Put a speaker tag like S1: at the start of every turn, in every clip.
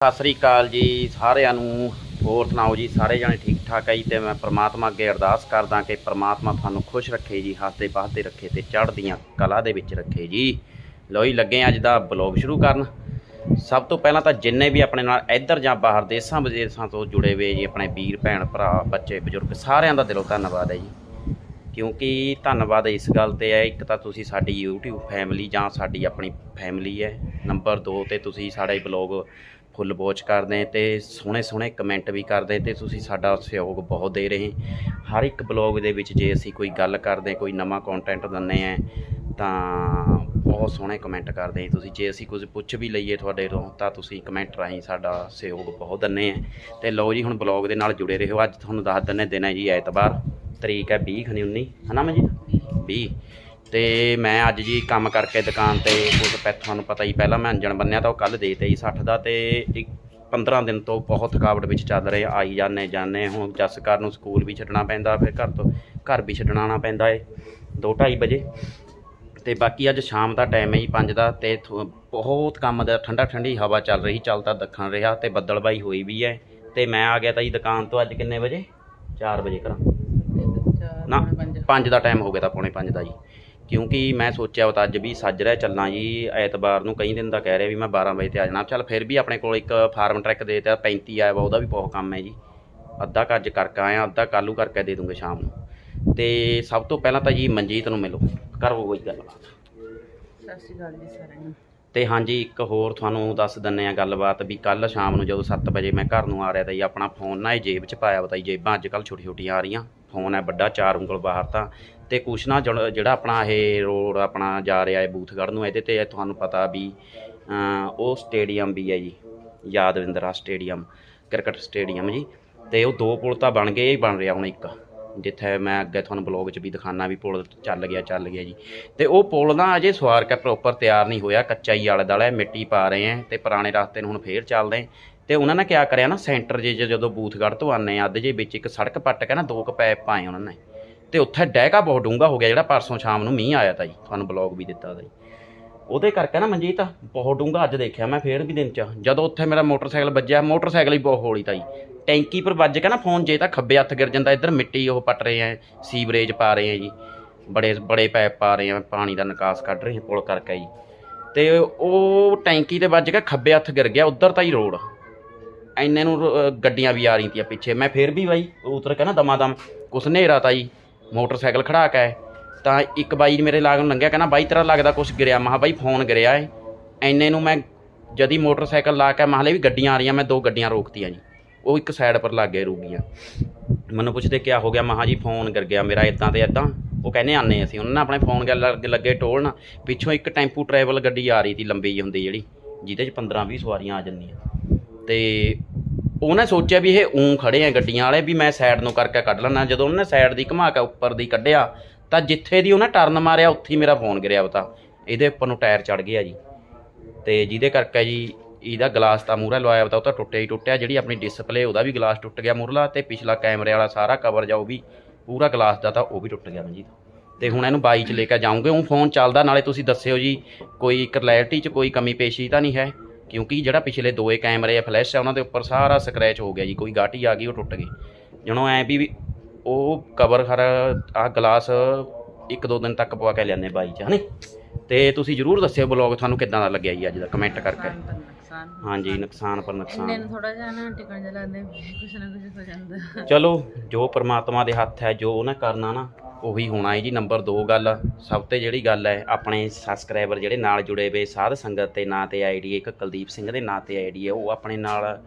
S1: ਸਤਿ ਸ੍ਰੀ ਅਕਾਲ ਜੀ ਸਾਰਿਆਂ ਨੂੰ। ਹੋਰ ਸੁਣਾਓ ਜੀ, ਸਾਰੇ ਜਣੇ ਠੀਕ ਠਾਕ ਹੈ ਜੀ? ਤੇ ਮੈਂ ਪ੍ਰਮਾਤਮਾ ਅੱਗੇ ਅਰਦਾਸ ਕਰਦਾ ਕਿ ਪ੍ਰਮਾਤਮਾ ਤੁਹਾਨੂੰ ਖੁਸ਼ ਰੱਖੇ ਜੀ, ਹੱਸਦੇ ਪਾਸਦੇ ਰੱਖੇ ਤੇ ਚੜ੍ਹਦੀਆਂ ਕਲਾ ਦੇ ਵਿੱਚ ਰੱਖੇ ਜੀ। ਲੋ ਜੀ, ਲੱਗੇ ਅੱਜ ਦਾ ਬਲੌਗ ਸ਼ੁਰੂ ਕਰਨ। ਸਭ ਤੋਂ ਪਹਿਲਾਂ ਤਾਂ ਜਿੰਨੇ ਵੀ ਆਪਣੇ ਨਾਲ ਇੱਧਰ ਜਾਂ ਬਾਹਰ ਦੇਸ਼ਾਂ ਵਿਦੇਸ਼ਾਂ ਤੋਂ ਜੁੜੇ ਹੋਏ ਜੀ, ਆਪਣੇ ਵੀਰ, ਭੈਣ, ਭਰਾ, ਬੱਚੇ, ਬਜ਼ੁਰਗ, ਸਾਰਿਆਂ ਦਾ ਦਿਲੋਂ ਧੰਨਵਾਦ ਹੈ ਜੀ। ਕਿਉਂਕਿ ਧੰਨਵਾਦ ਇਸ ਗੱਲ ਤੇ ਹੈ, ਇੱਕ ਤਾਂ ਤੁਸੀਂ ਸਾਡੀ YouTube ਫੈਮਿਲੀ ਜਾਂ ਸਾਡੀ ਆਪਣੀ ਫੈਮਿਲੀ ਹੈ। ਨੰਬਰ 2 ਤੇ ਤੁਸੀਂ ਸਾਡੇ ਬਲੌਗ ਫੁੱਲ ਵਾਚ ਕਰਦੇ ਤੇ ਸੋਹਣੇ ਸੋਹਣੇ ਕਮੈਂਟ ਵੀ ਕਰਦੇ ਤੇ ਤੁਸੀਂ ਸਾਡਾ ਸਹਿਯੋਗ ਬਹੁਤ ਦੇ ਰਹੇ ਹਰ ਇੱਕ ਬਲੌਗ ਦੇ ਵਿੱਚ ਜੇ ਅਸੀਂ ਕੋਈ ਗੱਲ ਕਰਦੇ ਕੋਈ ਨਵਾਂ ਕੰਟੈਂਟ ਦਿੰਨੇ ਆ ਤਾਂ ਬਹੁਤ ਸੋਹਣੇ ਕਮੈਂਟ ਕਰਦੇ ਤੁਸੀਂ। ਜੇ ਅਸੀਂ ਕੁਝ ਪੁੱਛ ਵੀ ਲਈਏ ਤੁਹਾਡੇ ਤੋਂ, ਤਾਂ ਤੁਸੀਂ ਕਮੈਂਟ ਰਾਹੀਂ ਸਾਡਾ ਸਹਿਯੋਗ ਬਹੁਤ ਦਿੰਨੇ ਆ ਤੇ ਲਓ ਜੀ, ਹੁਣ ਬਲੌਗ ਦੇ ਨਾਲ ਜੁੜੇ ਰਹੋ। ਅੱਜ ਤੁਹਾਨੂੰ ਦੱਸ ਦਿੰਨੇ ਦਿਨ ਹੈ ਜੀ, ਐਤਵਾਰ। ਤਰੀਕ ਹੈ 20 ਖਨੀ 19 ਹਨਾ ਮੈਂ ਜੀ? 20 ਤੇ ਮੈਂ ਅੱਜ ਜੀ ਕੰਮ ਕਰਕੇ ਦੁਕਾਨ ਤੇ ਕੁਝ ਪੈ ਤੁਹਾਨੂੰ ਪਤਾ ਹੀ ਪਹਿਲਾਂ ਮੈਂ ਅੰਜਣ ਬੰਨਿਆ ਤਾਂ ਉਹ ਕੱਲ ਦੇਤੇ ਜੀ 60 ਦਾ ਤੇ ਇੱਕ 15 ਦਿਨ ਤੋਂ ਬਹੁਤ ਥਕਾਵਟ ਵਿੱਚ ਚੱਲ ਰਹੇ ਆਈ ਜਾਂਦੇ ਜਾਂਦੇ ਹੁਣ ਜਸਕਰ ਨੂੰ ਸਕੂਲ ਵੀ ਛੱਡਣਾ ਪੈਂਦਾ ਫਿਰ ਘਰ ਤੋਂ ਘਰ ਵੀ ਛੱਡਣਾ ਆਉਣਾ ਪੈਂਦਾ ਏ 2:30 ਵਜੇ। ਤੇ ਬਾਕੀ ਅੱਜ ਸ਼ਾਮ ਦਾ ਟਾਈਮ ਹੈ ਜੀ 5 ਦਾ ਤੇ ਬਹੁਤ ਕੰਮ ਦਾ ਠੰਡਾ ਠੰਡੀ ਹਵਾ ਚੱਲ ਰਹੀ ਚੱਲਦਾ ਦੱਖਣ ਰਿਹਾ ਤੇ ਬੱਦਲਬਾਈ ਹੋਈ ਵੀ ਹੈ। ਤੇ ਮੈਂ ਆ ਗਿਆ ਤਾਂ ਜੀ ਦੁਕਾਨ ਤੋਂ ਅੱਜ ਕਿੰਨੇ ਵਜੇ? 4 ਵਜੇ ਘਰਾਂ। ਨਾ 5 ਦਾ ਟਾਈਮ ਹੋ ਗਿਆ ਤਾਂ ਪੌਣੇ 5 ਦਾ ਜੀ। ਕਿਉਂਕਿ ਮੈਂ ਸੋਚਿਆ ਉਹ ਤਾਂ ਅੱਜ ਵੀ ਸੱਜ ਰਿਹਾ ਚੱਲਣਾ ਜੀ ਐਤਵਾਰ ਨੂੰ ਕਈ ਦਿਨ ਦਾ ਕਹਿ ਰਿਹਾ ਵੀ ਮੈਂ 12 ਵਜੇ ਤੇ ਆ ਜਾਣਾ। ਚੱਲ ਫਿਰ ਵੀ ਆਪਣੇ ਕੋਲ ਇੱਕ ਫਾਰਮ ਟਰੈਕ ਦੇ ਦਿੱਤਾ 35 ਆਇਆ ਵਾ ਉਹਦਾ ਵੀ ਬਹੁਤ ਕੰਮ ਹੈ ਜੀ। ਅੱਧਾ ਕੁ ਅੱਜ ਕਰਕੇ ਆਇਆ ਅੱਧਾ ਕੱਲ੍ਹ ਨੂੰ ਕਰਕੇ ਦੇ ਦੂੰਗੇ ਸ਼ਾਮ ਨੂੰ। ਤੇ ਸਭ ਤੋਂ ਪਹਿਲਾਂ ਤਾਂ ਜੀ ਮਨਜੀਤ ਨੂੰ ਮਿਲੋ ਕਰੋ ਕੋਈ ਗੱਲਬਾਤ।
S2: ਸਤਿ ਸ਼੍ਰੀ ਅਕਾਲ ਜੀ ਸਾਰਿਆਂ ਨੂੰ।
S1: ਤੇ ਹਾਂਜੀ ਇੱਕ ਹੋਰ ਤੁਹਾਨੂੰ ਦੱਸ ਦਿੰਨੇ ਆ ਗੱਲਬਾਤ ਵੀ ਕੱਲ ਸ਼ਾਮ ਨੂੰ ਜਦੋਂ 7 ਵਜੇ ਮੈਂ ਘਰ ਨੂੰ ਆ ਰਿਹਾ ਤਾਂ ਜੀ ਆਪਣਾ ਫੋਨ ਨਾ ਇਹ ਜੇਬ 'ਚ ਪਾਇਆ ਬਤਾਈ ਜੇਬਾਂ ਅੱਜ ਕੱਲ ਛੋਟੀ ਛੋਟੀਆਂ ਆ ਰਹੀਆਂ। ਫੋਨ ਹੈ ਵੱਡਾ ਚਾਰ ਉਂਗਲ ਬਾਹਰ ਤਾਂ। ਤੇ ਕੁਛ ਨਾ ਜੁੜ- ਜਿਹੜਾ ਆਪਣਾ ਇਹ ਰੋਡ ਆਪਣਾ ਜਾ ਰਿਹਾ ਹੈ ਬੂਥਗੜ੍ਹ ਨੂੰ ਇਹਦੇ ਤੇ ਤੁਹਾਨੂੰ ਪਤਾ ਵੀ ਅਮ, ਉਹ ਸਟੇਡੀਅਮ ਵੀ ਹੈ ਜੀ ਯਾਦਵਿੰਦਰਾ ਸਟੇਡੀਅਮ ਕ੍ਰਿਕਟ ਸਟੇਡੀਅਮ ਜੀ ਤੇ ਉਹ ਦੋ ਪੁਲ ਤਾਂ ਬਣ ਗਏ ਇਹ ਬਣ ਰਿਹਾ ਹੁਣ ਇੱਕ ਜਿੱਥੇ ਮੈਂ ਅੱਗੇ ਤੁਹਾਨੂੰ ਬਲੌਗ 'ਚ ਵੀ ਦਿਖਾਣਾ ਵੀ ਪੁਲ ਚੱਲ ਗਿਆ ਚੱਲ ਗਿਆ ਜੀ। ਤੇ ਉਹ ਪੁਲ ਨਾ ਅਜੇ ਸਵਾਰ ਕੇ ਪ੍ਰੋਪਰ ਤਿਆਰ ਨਹੀਂ ਹੋਇਆ ਕੱਚਾ ਹੀ ਆਲੇ ਦੁਆਲੇ ਮਿੱਟੀ ਪਾ ਰਹੇ ਆ ਤੇ ਪੁਰਾਣੇ ਰਸਤੇ ਨੂੰ ਹੁਣ ਫੇਰ ਚੱਲਦੇ ਆ ਤੇ ਉਹਨਾਂ ਨੇ ਕਿਆ ਕਰਿਆ ਨਾ ਸੈਂਟਰ ਜੇ ਜਦੋਂ ਬੂਥਗੜ੍ਹ ਤੋਂ ਆਨੇ ਆ ਅੱਧ ਜੇ ਵਿੱਚ ਇੱਕ ਸੜਕ ਪੱਟ ਕੇ ਨਾ ਦੋ ਕੁ ਪੈਪ ਪਾਏ ਉਹਨਾਂ ਨੇ। ਤੇ ਉੱਥੇ ਡੈਗਾ ਬਹੁਤ ਡੂੰਘਾ ਹੋ ਗਿਆ ਜਿਹੜਾ ਪਰਸੋਂ ਸ਼ਾਮ ਨੂੰ ਮੀਂਹ ਆਇਆ ਤਾ ਜੀ, ਤੁਹਾਨੂੰ ਬਲੌਗ ਵੀ ਦਿੱਤਾ ਤਾ ਜੀ। ਉਹਦੇ ਕਰਕੇ ਨਾ ਮਨਜੀਤ, ਬਹੁਤ ਡੂੰਘਾ ਅੱਜ ਦੇਖਿਆ ਮੈਂ ਫੇਰ ਵੀ ਦਿਨ ਚ। ਜਦੋਂ ਉੱਥੇ ਮੇਰਾ ਮੋਟਰਸਾਈਕਲ ਵੱਜਿਆ, ਮੋਟਰਸਾਈਕਲ ਹੀ ਬਹੁਤ ਹੌਲੀ ਤਾ ਜੀ। ਟੈਂਕੀ ਪਰ ਵੱਜ ਕੇ ਨਾ ਫੋਨ ਜੇ ਤਾਂ ਖੱਬੇ ਹੱਥ ਗਿਰ ਜਾਂਦਾ, ਇੱਧਰ ਮਿੱਟੀ ਉਹ ਪੱਟ ਰਹੇ ਆ, ਸੀਵਰੇਜ ਪਾ ਰਹੇ ਆ ਜੀ। ਬੜੇ ਬੜੇ ਪੈਪ ਪਾ ਰਹੇ ਆ, ਪਾਣੀ ਦਾ ਨਿਕਾਸ ਕੱਢ ਰਹੇ ਪੁਲ ਕਰਕੇ ਜੀ। ਤੇ ਉਹ ਟੈਂਕੀ ਤੇ ਵੱਜ ਕੇ ਖੱਬੇ ਹੱਥ ਗਿਰ ਗਿਆ, ਉੱਧਰ ਤਾਂ ਹੀ ਰੋਡ। ਐਨੇ ਨੂੰ ਗੱਡੀਆਂ ਵੀ ਆ ਰਹੀਆਂ ਤੀਆਂ ਪਿੱਛੇ। ਮੈਂ ਫੇਰ ਵੀ ਬਾਈ, ਉਤਰ ਕੇ ਨਾ ਦਮਾ ਦਮ ਕੁਛ ਹਨੇਰਾ ਤਾਂ ਜੀ। ਮੋਟਰਸਾਈਕਲ ਖੜਾ ਕੇ ਤਾਂ ਇੱਕ ਬਾਈ ਮੇਰੇ ਲਾਗ ਨੂੰ ਲੰਘਿਆ, ਕਹਿੰਦਾ, ਬਾਈ, ਤੇਰਾ ਲੱਗਦਾ ਕੁਛ ਗਿਰਿਆ। ਮਹਾ ਬਾਈ, ਫੋਨ ਗਿਰਿਆ ਏ। ਐਨੇ ਨੂੰ ਮੈਂ ਜਦੀ ਮੋਟਰਸਾਈਕਲ ਲਾ ਕੇ ਮਹਲੇ ਵੀ ਗੱਡੀਆਂ ਆ ਰਹੀਆਂ, ਮੈਂ ਦੋ ਗੱਡੀਆਂ ਰੋਕਤੀਆਂ ਜੀ। ਉਹ ਇੱਕ ਸਾਈਡ ਪਰ ਲੱਗ ਗਏ ਰੁਕ ਗਈਆਂ ਮੈਨੂੰ ਪੁੱਛਦੇ, ਕਿਆ ਹੋ ਗਿਆ? ਮਹਾ ਜੀ, ਫੋਨ ਗਿਰ ਗਿਆ ਮੇਰਾ ਇਦਾਂ ਤੇ ਇਦਾਂ ਉਹ ਕਹਿੰਦੇ, ਆਨੇ ਅਸੀਂ। ਉਹਨਾਂ ਨੇ ਆਪਣੇ ਫੋਨ ਗੱਲ ਲੱਗ- ਲੱਗੇ ਟੋਲਣ। ਪਿੱਛੋਂ ਇੱਕ ਟੈਂਪੂ ਟਰੈਵਲ ਗੱਡੀ ਆ ਰਹੀ ਸੀ ਲੰਬੀ ਹੁੰਦੀ ਜਿਹੜੀ, ਜਿਹਦੇ 'ਚ 15 20 ਸਵਾਰੀਆਂ ਆ ਜਾਂਦੀਆਂ। ਤੇ ਉਹਨੇ ਸੋਚਿਆ ਵੀ ਇਹ ਉਂ ਖੜੇ ਆ ਗੱਡੀਆਂ ਵਾਲੇ ਵੀ ਮੈਂ ਸਾਈਡ ਨੂੰ ਕਰਕੇ ਕੱਢ ਲੈਣਾ ਜਦੋਂ ਉਹਨੇ ਸਾਈਡ ਦੀ ਘੁਮਾ ਕੇ ਉੱਪਰ ਦੀ ਕੱਢਿਆ, ਤਾਂ ਜਿੱਥੇ ਦੀ ਉਹਨੇ ਟਰਨ ਮਾਰਿਆ, ਉੱਥੇ ਹੀ ਮੇਰਾ ਫੋਨ ਗਿਰਿਆ ਬਤਾ ਇਹਦੇ ਉੱਪਰ ਨੂੰ ਟਾਇਰ ਚੜ ਗਿਆ ਜੀ। ਤੇ ਜਿਹਦੇ ਕਰਕੇ ਜੀ ਇਹਦਾ ਗਲਾਸ ਤਾਂ ਮੂਹਰਾ ਲਵਾਇਆ ਬਤਾ ਉਹ ਤਾਂ ਟੁੱਟਿਆ ਹੀ ਟੁੱਟਿਆ। ਜਿਹੜੀ ਆਪਣੀ ਡਿਸਪਲੇ ਉਹਦਾ ਵੀ ਗਲਾਸ ਟੁੱਟ ਗਿਆ ਮੂਹਰਲਾ ਤੇ ਪਿਛਲਾ ਕੈਮਰੇ ਵਾਲਾ ਸਾਰਾ ਕਵਰ ਜਾ ਉਹ ਵੀ ਪੂਰਾ ਗਲਾਸ ਦਾ ਤਾਂ ਉਹ ਵੀ ਟੁੱਟ ਗਿਆ ਜੀ ਤੇ ਹੁਣ ਇਹਨੂੰ ਬਾਈ ਚ ਲੈ ਕੇ ਜਾਉਂਗੇ ਉਹ ਫੋਨ ਚੱਲਦਾ, ਨਾਲੇ ਤੁਸੀਂ ਦੱਸਿਓ ਜੀ, ਕੋਈ ਕਲੈਰਿਟੀ ਚ ਕੋਈ ਕਮੀ ਪੇਸ਼ੀ ਤਾਂ ਨਹੀਂ ਹੈ। ਕਿਉਂਕਿ ਜਿਹੜਾ ਪਿਛਲੇ ਦੋਏ ਕੈਮਰੇ ਆ ਫਲੈਸ਼ ਆ ਉਹਨਾਂ ਦੇ ਉੱਪਰ ਸਾਰਾ ਸਕ੍ਰੈਚ ਹੋ ਗਿਆ ਜੀ ਕੋਈ ਗਾਟੀ ਆ ਗਈ ਉਹ ਟੁੱਟ ਗਈ। ਜਣੋ ਐ ਵੀ ਉਹ ਕਵਰ ਖਰ ਆ ਗਲਾਸ ਇੱਕ ਦੋ ਦਿਨ ਤੱਕ ਪਵਾ ਕੇ ਲਿਆਨੇ ਬਾਈ ਚ ਹਨੇ ਤੇ ਤੁਸੀਂ ਜਰੂਰ ਦੱਸਿਓ ਬਲੌਗ ਤੁਹਾਨੂੰ ਕਿੱਦਾਂ ਦਾ ਲੱਗਿਆ ਜੀ ਅੱਜ ਦਾ ਕਮੈਂਟ ਕਰਕੇ। ਹਾਂਜੀ ਨੁਕਸਾਨ ਪਰ ਨੁਕਸਾਨ।
S2: ਨੂੰ ਥੋੜਾ ਜਿਹਾ ਨਾ ਟਿਕਣ ਜਿਹਾ ਲੱਗਦਾ ਕੁਛ ਨਾ ਕੁਛ ਹੋ ਜਾਂਦਾ।
S1: ਚਲੋ ਜੋ ਪ੍ਰਮਾਤਮਾ ਦੇ ਹੱਥ ਹੈ ਜੋ ਉਹਨੇ ਕਰਨਾ ਨਾ ਉਹੀ ਹੋਣਾ ਹੈ ਜੀ ਨੰਬਰ 2 ਗੱਲ। ਸਭ ਤੇ ਜਿਹੜੀ ਗੱਲ ਹੈ, ਆਪਣੇ ਸਬਸਕ੍ਰਾਈਬਰ ਜਿਹੜੇ ਨਾਲ ਜੁੜੇ ਹੋਏ ਸਾਧ ਸੰਗਤ ਦੇ ਨਾਂ ਤੇ ਆਈਡੀ ਇੱਕ ਕੁਲਦੀਪ ਸਿੰਘ ਦੇ ਨਾਂ ਤੇ ਆਈਡੀ ਹੈ, ਉਹ ਆਪਣੇ ਨਾਲ